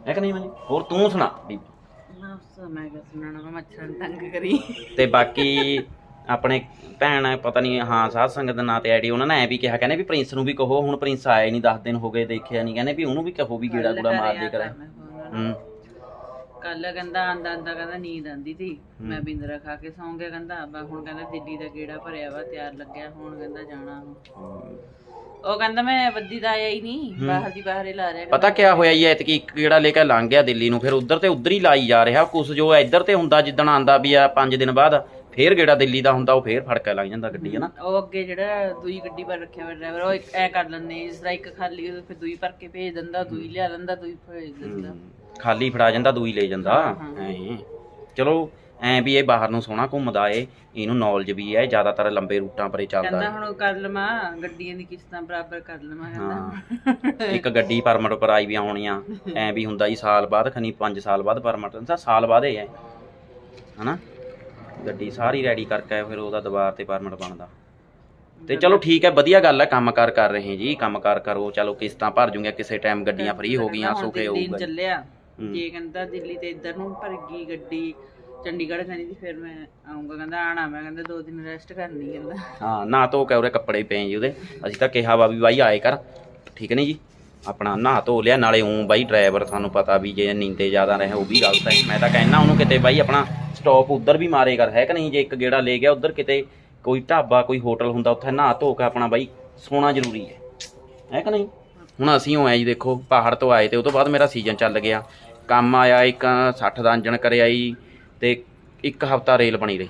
S1: ਹੈ ਕਿ ਨਹੀਂ ਮਨੀ ਹੋਰ ਤੂੰ ਸੁਣਾ ਵੀ
S2: ਬਸ ਮੈਂ ਕਿਹਾ ਸੁਣਨਾ ਵਾ ਮੱਛਰਾਂ ਨੂੰ ਤੰਗ ਕਰੀ।
S1: ਤੇ ਬਾਕੀ ਆਪਣੇ ਭੈਣ ਪਤਾ ਨਹੀਂ ਹਾਂ ਸਾਧ ਸੰਗਤ ਦੇ ਨਾਂ ਤੇ ਆਈਡੀ ਉਹਨਾਂ ਨੇ ਐ ਵੀ ਕਿਹਾ ਕਹਿੰਦੇ ਵੀ ਪ੍ਰਿੰਸ ਨੂੰ ਵੀ ਕਹੋ ਹੁਣ ਪ੍ਰਿੰਸ ਆਇਆ ਹੀ ਨਹੀਂ 10 ਦਿਨ ਹੋ ਗਏ ਦੇਖਿਆ ਨਹੀਂ ਕਹਿੰਦੇ ਵੀ ਉਹਨੂੰ ਵੀ ਕਹੋ ਵੀ ਗੇੜਾ ਗੂੜਾ ਮਾਰ ਦੇ ਕਰੇ ਹੂੰ।
S2: ਕੱਲ ਕਹਿੰਦਾ ਆਂਦਾ ਆਂਦਾ ਕਹਿੰਦਾ ਨੀਂਦ ਆਂਦੀ ਸੀ। ਮੈਂ ਬਿੰਦਰਾ ਖਾ ਕੇ ਸੌਂ ਗਿਆ ਕਹਿੰਦਾ ਬਾ ਹੁਣ ਕਹਿੰਦਾ ਦਿੱਲੀ ਦਾ ਗੇੜਾ ਭਰਿਆ ਵਾ ਤਿਆਰ ਲੱਗਿਆ ਹੁਣ ਕਹਿੰਦਾ ਜਾਣਾ ਹੁਣ। ਉਹ ਕਹਿੰਦਾ ਮੈਂ ਬੱਦੀ ਦਾ ਆਇਆ ਹੀ ਨਹੀਂ ਬਾਹਰ ਦੀ ਬਾਹਰ ਹੀ ਲਾ ਰਿਹਾ
S1: ਪਤਾ ਕਿਆ ਹੋਇਆ ਜੀ ਐਤਕੀ ਇੱਕ ਗੇੜਾ ਲੈ ਕੇ ਲੰਘ ਗਿਆ ਦਿੱਲੀ ਨੂੰ ਫਿਰ ਉਧਰ ਤੇ ਉਧਰ ਹੀ ਲਾਈ ਜਾ ਰਿਹਾ ਕੁਛ ਜੋ ਇੱਧਰ ਤੇ ਹੁੰਦਾ ਜਿੱਦਣ ਆਂਦਾ ਵੀ ਆ 5 ਦਿਨ ਬਾਅਦ ਫੇਰ ਗੇੜਾ ਦਿੱਲੀ ਦਾ ਹੁੰਦਾ ਉਹ ਫੇਰ ਫੜ ਕੇ ਲੱਗ ਜਾਂਦਾ ਗੱਡੀ ਹਨਾ?
S2: ਉਹ ਅੱਗੇ ਜਿਹੜਾ ਦੂਈ ਗੱਡੀ ਪਰ ਰੱਖਿਆ ਹੋਇਆ ਡਰਾਈਵਰ ਉਹ ਇੱਕ ਐ ਕਰ ਲੈਂਦੇ ਜਿਸ ਤਰ੍ਹਾਂ ਇੱਕ ਖਾਲੀ ਫਿਰ ਦੂਈ ਭਰ ਕੇ ਭੇਜ ਦਿੰਦਾ ਦੂਈ ਲਿਆ ਲੈਂਦਾ ਦੂਈ ਭੇਜ ਦਿੰਦਾ।
S1: ਖਾਲੀ ਫੜਾ ਜਾਂਦਾ ਦੂਈ ਲੈ ਜਾਂਦਾ। ਐਂ। ਚਲੋ ਐ ਵੀ ਇਹ ਬਾਹਰ ਨੂੰ ਸੋਹਣਾ ਘੁੰਮਦਾ ਏ ਇਹਨੂੰ ਨੌਲੇਜ ਵੀ ਹੈ ਜ਼ਿਆਦਾਤਰ ਲੰਬੇ ਰੂਟਾਂ ਪਰੇ ਚੱਲਦਾ।
S2: ਕਹਿੰਦਾ ਹੁਣ ਕਰ ਲਵਾਂ ਗੱਡੀਆਂ ਦੀ ਕਿਸ਼ਤਾਂ ਬਰਾਬਰ ਕਰ ਲਵਾਂ ਕਹਿੰਦਾ।
S1: ਇੱਕ ਗੱਡੀ ਪਰਮਿਟ ਪਰ ਆਈ ਵੀ ਆਉਣੀਆਂ ਐ ਵੀ ਹੁੰਦਾ ਜੀ ਸਾਲ ਬਾਅਦ ਖਨੀ 5 ਸਾਲ ਬਾਅਦ ਪਰਮਿਟ ਹੁੰਦਾ ਸਾਲ ਬਾਅਦ ਇਹ ਹੈ ਹਨਾ? ਗੱਡੀ ਸਾਰੀ ਰੈਡੀ ਕਰਕੇ ਫਿਰ ਉਹਦਾ ਦੁਬਾਰ ਤੇ ਪਰਮਿਟ ਬਣਦਾ। ਤੇ ਚਲੋ। ਠੀਕ ਹੈ ਵਧੀਆ ਗੱਲ ਹੈ ਕੰਮਕਾਰ ਕਰ ਰਹੇ ਜੀ ਕੰਮਕਾਰ ਕਰੋ ਚਲੋ ਕਿਸ਼ਤਾਂ ਭਰ ਜੂਗੇ ਕਿਸੇ ਟਾਈਮ ਗੱਡੀਆਂ ਫ੍ਰੀ ਹੋ ਗਈਆਂ ਸੁਖੇ ਹੋਊਗਾ
S2: ਚੱਲਿਆ। ਜੇ ਕਹਿੰਦਾ ਦਿੱਲੀ ਤੇ ਇੱਧਰ ਨੂੰ ਭਰ ਗਈ ਗੱਡੀ ਚੰਡੀਗੜ੍ਹ ਕਹਿੰਦੀ ਫਿਰ ਮੈਂ ਆਉਂਗਾ ਕਹਿੰਦਾ ਆਣਾ ਮੈਂ ਕਹਿੰਦਾ ਦੋ ਦਿਨ ਰੈਸਟ ਕਰਨੀ ਕਹਿੰਦਾ
S1: ਹਾਂ ਨਾ ਧੋ ਕੇ ਉਹਦੇ ਕੱਪੜੇ ਪਏ ਜੀ ਉਹਦੇ। ਅਸੀਂ ਤਾਂ ਕਿਹਾ ਵਾ ਵੀ ਬਾਈ ਆਏ ਕਰ। ਠੀਕ ਨਹੀਂ ਜੀ? ਆਪਣਾ ਨਹਾ ਧੋ ਲਿਆ ਨਾਲੇ ਉਂ ਬਾਈ ਡਰਾਈਵਰ ਤੁਹਾਨੂੰ ਪਤਾ ਵੀ ਜੇ ਨੀਂਦੇ ਜ਼ਿਆਦਾ ਰਹੇ ਉਹ ਵੀ ਗਲਤ ਹੈ। ਮੈਂ ਤਾਂ ਕਹਿਣਾ ਉਹਨੂੰ ਕਿਤੇ ਬਾਈ ਆਪਣਾ ਸਟਾਪ ਉਧਰ ਵੀ ਮਾਰੇ ਕਰ ਹੈ ਕਿ ਨਹੀਂ? ਜੇ ਇੱਕ ਗੇੜਾ ਲੈ ਗਿਆ ਉਧਰ ਕਿਤੇ ਕੋਈ ਢਾਬਾ ਕੋਈ ਹੋਟਲ ਹੁੰਦਾ ਉੱਥੇ ਨਹਾ ਧੋ ਕੇ ਆਪਣਾ ਬਾਈ ਸੋਣਾ ਜ਼ਰੂਰੀ ਹੈ। ਹੈ ਕਿ ਨਹੀਂ? ਹੁਣ ਅਸੀਂ ਉਹ ਆਏ ਜੀ ਦੇਖੋ ਪਹਾੜ ਤੋਂ ਆਏ ਤੇ ਉਹ ਤੋਂ ਬਾਅਦ ਮੇਰਾ ਸੀਜ਼ਨ ਚੱਲ ਗਿਆ। ਕੰਮ ਆਇਆ ਇੱਕ 60 ਦਾ ਇੰਜਣ ਕਰਿਆ ਜੀ ਤੇ ਇੱਕ ਹਫਤਾ ਰੇਲ ਬਣੀ ਰਹੀ।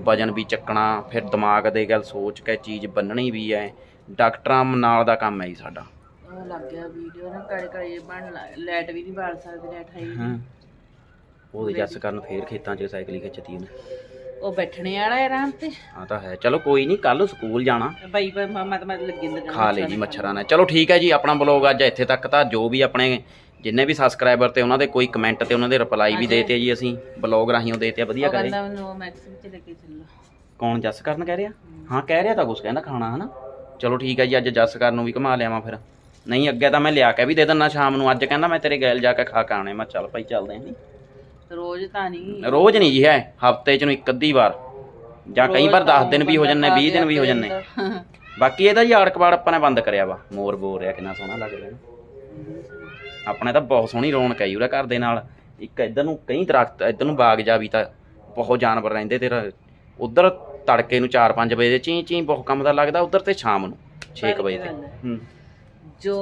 S1: ਵਜਨ ਵੀ ਚੱਕਣਾ ਫਿਰ ਦਿਮਾਗ ਦੇ ਗੱਲ ਸੋਚ ਕੇ ਚੀਜ਼ ਬੰਨਣੀ ਵੀ ਹੈ ਡਾਕਟਰਾਂ ਨਾਲ ਦਾ ਕੰਮ ਹੈ ਜੀ ਸਾਡਾ।
S2: ਉਹ ਲੱਗ ਗਿਆ ਵੀਡੀਓ ਨਾ ਕੜੇ ਕੜੇ ਬਣ ਲਾਈਟ ਵੀ ਨਹੀਂ ਬਾਲ ਸਕਦੇ ਲਾਈਟ ਹੈ
S1: ਉਹਦੇ ਜੱਸ ਕਰਨ ਫੇਰ ਖੇਤਾਂ 'ਚ ਸਾਈਕਲ ਖਿੱਚਦੀ ਉਹਨੇ।
S2: ਉਹ ਬੈਠਣੇ ਵਾਲਾ ਹੈ ਆਰਾਮ ਤੇ।
S1: ਆ ਤਾਂ ਹੈ। ਚਲੋ ਕੋਈ ਨਹੀਂ ਕੱਲ ਸਕੂਲ ਜਾਣਾ।
S2: ਬਾਈ ਬਾਈ ਮਾਮਾ ਤਾਂ ਮੈਂ ਲੱਗੀ ਅੰਦਰ
S1: ਖਾ ਲੇ ਜੀ ਮੱਛਰਾਂ ਨੇ ਚਲੋ ਠੀਕ ਹੈ ਜੀ ਆਪਣਾ ਬਲੌਗ ਅੱਜ ਇੱਥੇ ਤੱਕ ਤਾਂ ਜੋ ਵੀ ਆਪਣੇ ਜਿੰਨੇ ਵੀ ਸਬਸਕ੍ਰਾਈਬਰ ਤੇ ਉਹਨਾਂ ਦੇ ਕੋਈ ਕਮੈਂਟ ਤੇ ਉਹਨਾਂ ਦੇ ਰਿਪਲਾਈ ਵੀ ਦੇਤੇ ਜੀ ਅਸੀਂ ਬਲੌਗ ਰਾਹੀਂ ਉਹ ਦੇਤੇ ਵਧੀਆ ਕਰੇ। ਕੌਣ ਜੱਸ ਕਰਨ ਕਹਿ ਰਿਹਾ? ਹਾਂ ਕਹਿ ਰਿਹਾ ਤਾਂ ਕੁਛ ਕਹਿੰਦਾ ਖਾਣਾ ਹਨਾ? ਚਲੋ ਠੀਕ ਹੈ ਜੀ ਅੱਜ ਜੱਸ ਕਰਨ ਨੂੰ ਵੀ ਘੁਮਾ ਲਿਆਵਾਂ ਫਿਰ। ਨਹੀਂ ਅੱਗੇ ਤਾਂ ਮੈਂ ਲਿਆ ਕੇ ਵੀ ਦੇ ਦਿੰਦਾ ਸ਼ਾਮ ਨੂੰ। ਅੱਜ ਕਹਿੰਦਾ ਮੈਂ ਤੇਰੇ ਗੈਲ ਜਾ ਕੇ ਖਾ ਕੇ ਆਉਣੇ। ਮੈਂ ਚੱਲ ਭਾਈ ਚੱਲਦੇ ਆਂ
S2: ਰੋਜ਼ ਤਾਂ ਨਹੀਂ।
S1: ਰੋਜ਼ ਨਹੀਂ ਜੀ ਹੈ ਹਫ਼ਤੇ ਚ ਨੂੰ ਇੱਕ ਅੱਧੀ ਵਾਰ। ਜਾਂ ਕਈ ਵਾਰ 10 ਦਿਨ ਵੀ ਹੋ ਜੰਨੇ 20 ਦਿਨ ਵੀ ਹੋ ਜੰਨੇ ਬਾਕੀ ਇਹਦਾ ਜੀ ਆੜਕਵਾੜ ਆਪਾਂ ਨੇ ਬੰਦ ਕਰਿਆ ਵਾ। ਮੋਰ ਬੋਲ ਰਿਹਾ ਕਿੰਨਾ ਸੋਹਣਾ ਲੱਗ ਰਿਹਾ। ਆਪਣੇ ਤਾਂ ਬਹੁਤ ਸੋਹਣੀ ਰੌਣਕ ਹੈ ਜੀ ਉਹਦੇ ਘਰ ਦੇ ਨਾਲ। ਇੱਕ ਇੱਧਰ ਨੂੰ ਕਈ ਦਰਖਤ ਇੱਧਰ ਨੂੰ ਬਾਗ ਜਾ ਵੀ ਤਾਂ ਬਹੁਤ ਜਾਨਵਰ ਰਹਿੰਦੇ ਤੇਰਾ। ਉਧਰ ਤੜਕੇ ਨੂੰ 4-5 ਵਜੇ ਚੀਂ ਚੀਂ ਬਹੁਤ ਕੰਮ ਦਾ ਲੱਗਦਾ ਉਧਰ ਤੇ ਸ਼ਾਮ ਨੂੰ 6 ਵਜੇ ਤੇ। ਹੂੰ।
S2: ਜੋ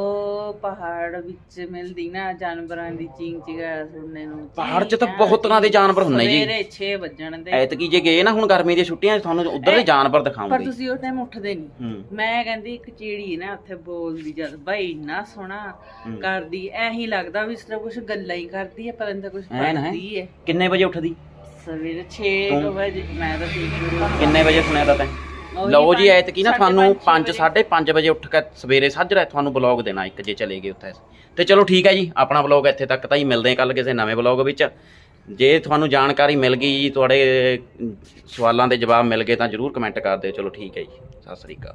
S2: ਪਹਾੜ ਵਿੱਚ ਮਿਲਦੀ ਨਾ ਜਾਨਵਰਾਂ ਦੀ ਚੀਂ ਚਿਗਾ ਸੁਣਨੇ ਨੂੰ।
S1: ਪਹਾੜ 'ਚ ਤਾਂ ਬਹੁਤ ਤਰ੍ਹਾਂ ਦੇ ਜਾਨਵਰ ਹੁੰਦੇ ਜੀ।
S2: ਸਵੇਰੇ 6 ਵੱਜਣ ਦੇ।
S1: ਐਤਕੀ ਜੇ ਗਏ ਨਾ ਹੁਣ ਗਰਮੀ ਦੀਆਂ ਛੁੱਟੀਆਂ 'ਚ ਤੁਹਾਨੂੰ ਉਧਰ ਦੇ ਜਾਨਵਰ
S2: ਪਰ
S1: ਦਿਖਾਉਂਗੇ
S2: ਤੁਸੀਂ ਉਸ ਟਾਈਮ ਉੱਠਦੇ ਨਹੀਂ
S1: ਹੂੰ।
S2: ਮੈਂ ਕਹਿੰਦੀ ਇੱਕ ਚਿੜੀ ਨਾ ਉੱਥੇ ਬੋਲਦੀ ਜਦ ਬਾਈ ਇੰਨਾ ਸੋਹਣਾ
S1: ਹੂੰ।
S2: ਕਰਦੀ ਐ ਹੀ ਲੱਗਦਾ ਵੀ ਇਸ ਤਰ੍ਹਾਂ ਕੁਝ ਗੱਲਾਂ ਹੀ ਕਰਦੀ ਹੈ ਪਰ ਅੰਦਰ ਕੁਝ
S1: ਐਨ ਹੈ। ਕਿੰਨੇ ਵਜੇ ਉੱਠਦੀ?
S2: ਸਵੇਰੇ 6 ਵਜੇ ਮੈਂ ਤਾਂ ਠੀਕ ਸ਼ੁਰੂ
S1: ਕਿੰਨੇ ਵਜੇ ਸੁਣਿਆ ਤਾਂ ਤੈਂ?
S2: ਉਹੀ
S1: ਲਓ ਜੀ ਐਤਕੀ ਨਾ ਤੁਹਾਨੂੰ
S2: ਪੰਜ,
S1: 5 5:30 ਵਜੇ। ਉੱਠ ਕੇ ਸਵੇਰੇ ਸਾਜਰਾ ਤੁਹਾਨੂੰ ਬਲੌਗ ਦੇਣਾ ਇੱਕ ਜੇ ਚਲੇ ਗਏ ਉੱਥੇ। ਤੇ ਚਲੋ ਠੀਕ ਹੈ ਜੀ ਆਪਣਾ ਬਲੌਗ ਇੱਥੇ ਤੱਕ ਤਾਂ ਹੀ ਮਿਲਦੇ ਹਾਂ ਕੱਲ ਕਿਸੇ ਨਵੇਂ ਬਲੌਗ ਵਿੱਚ। ਜੇ ਤੁਹਾਨੂੰ ਜਾਣਕਾਰੀ ਮਿਲ ਗਈ ਜੀ ਤੁਹਾਡੇ ਸਵਾਲਾਂ ਦੇ ਜਵਾਬ ਮਿਲ ਗਏ ਤਾਂ ਜਰੂਰ ਕਮੈਂਟ ਕਰ ਦਿਓ। ਚਲੋ ਠੀਕ ਹੈ ਜੀ ਸਤਿ ਸ੍ਰੀ ਅਕਾਲ।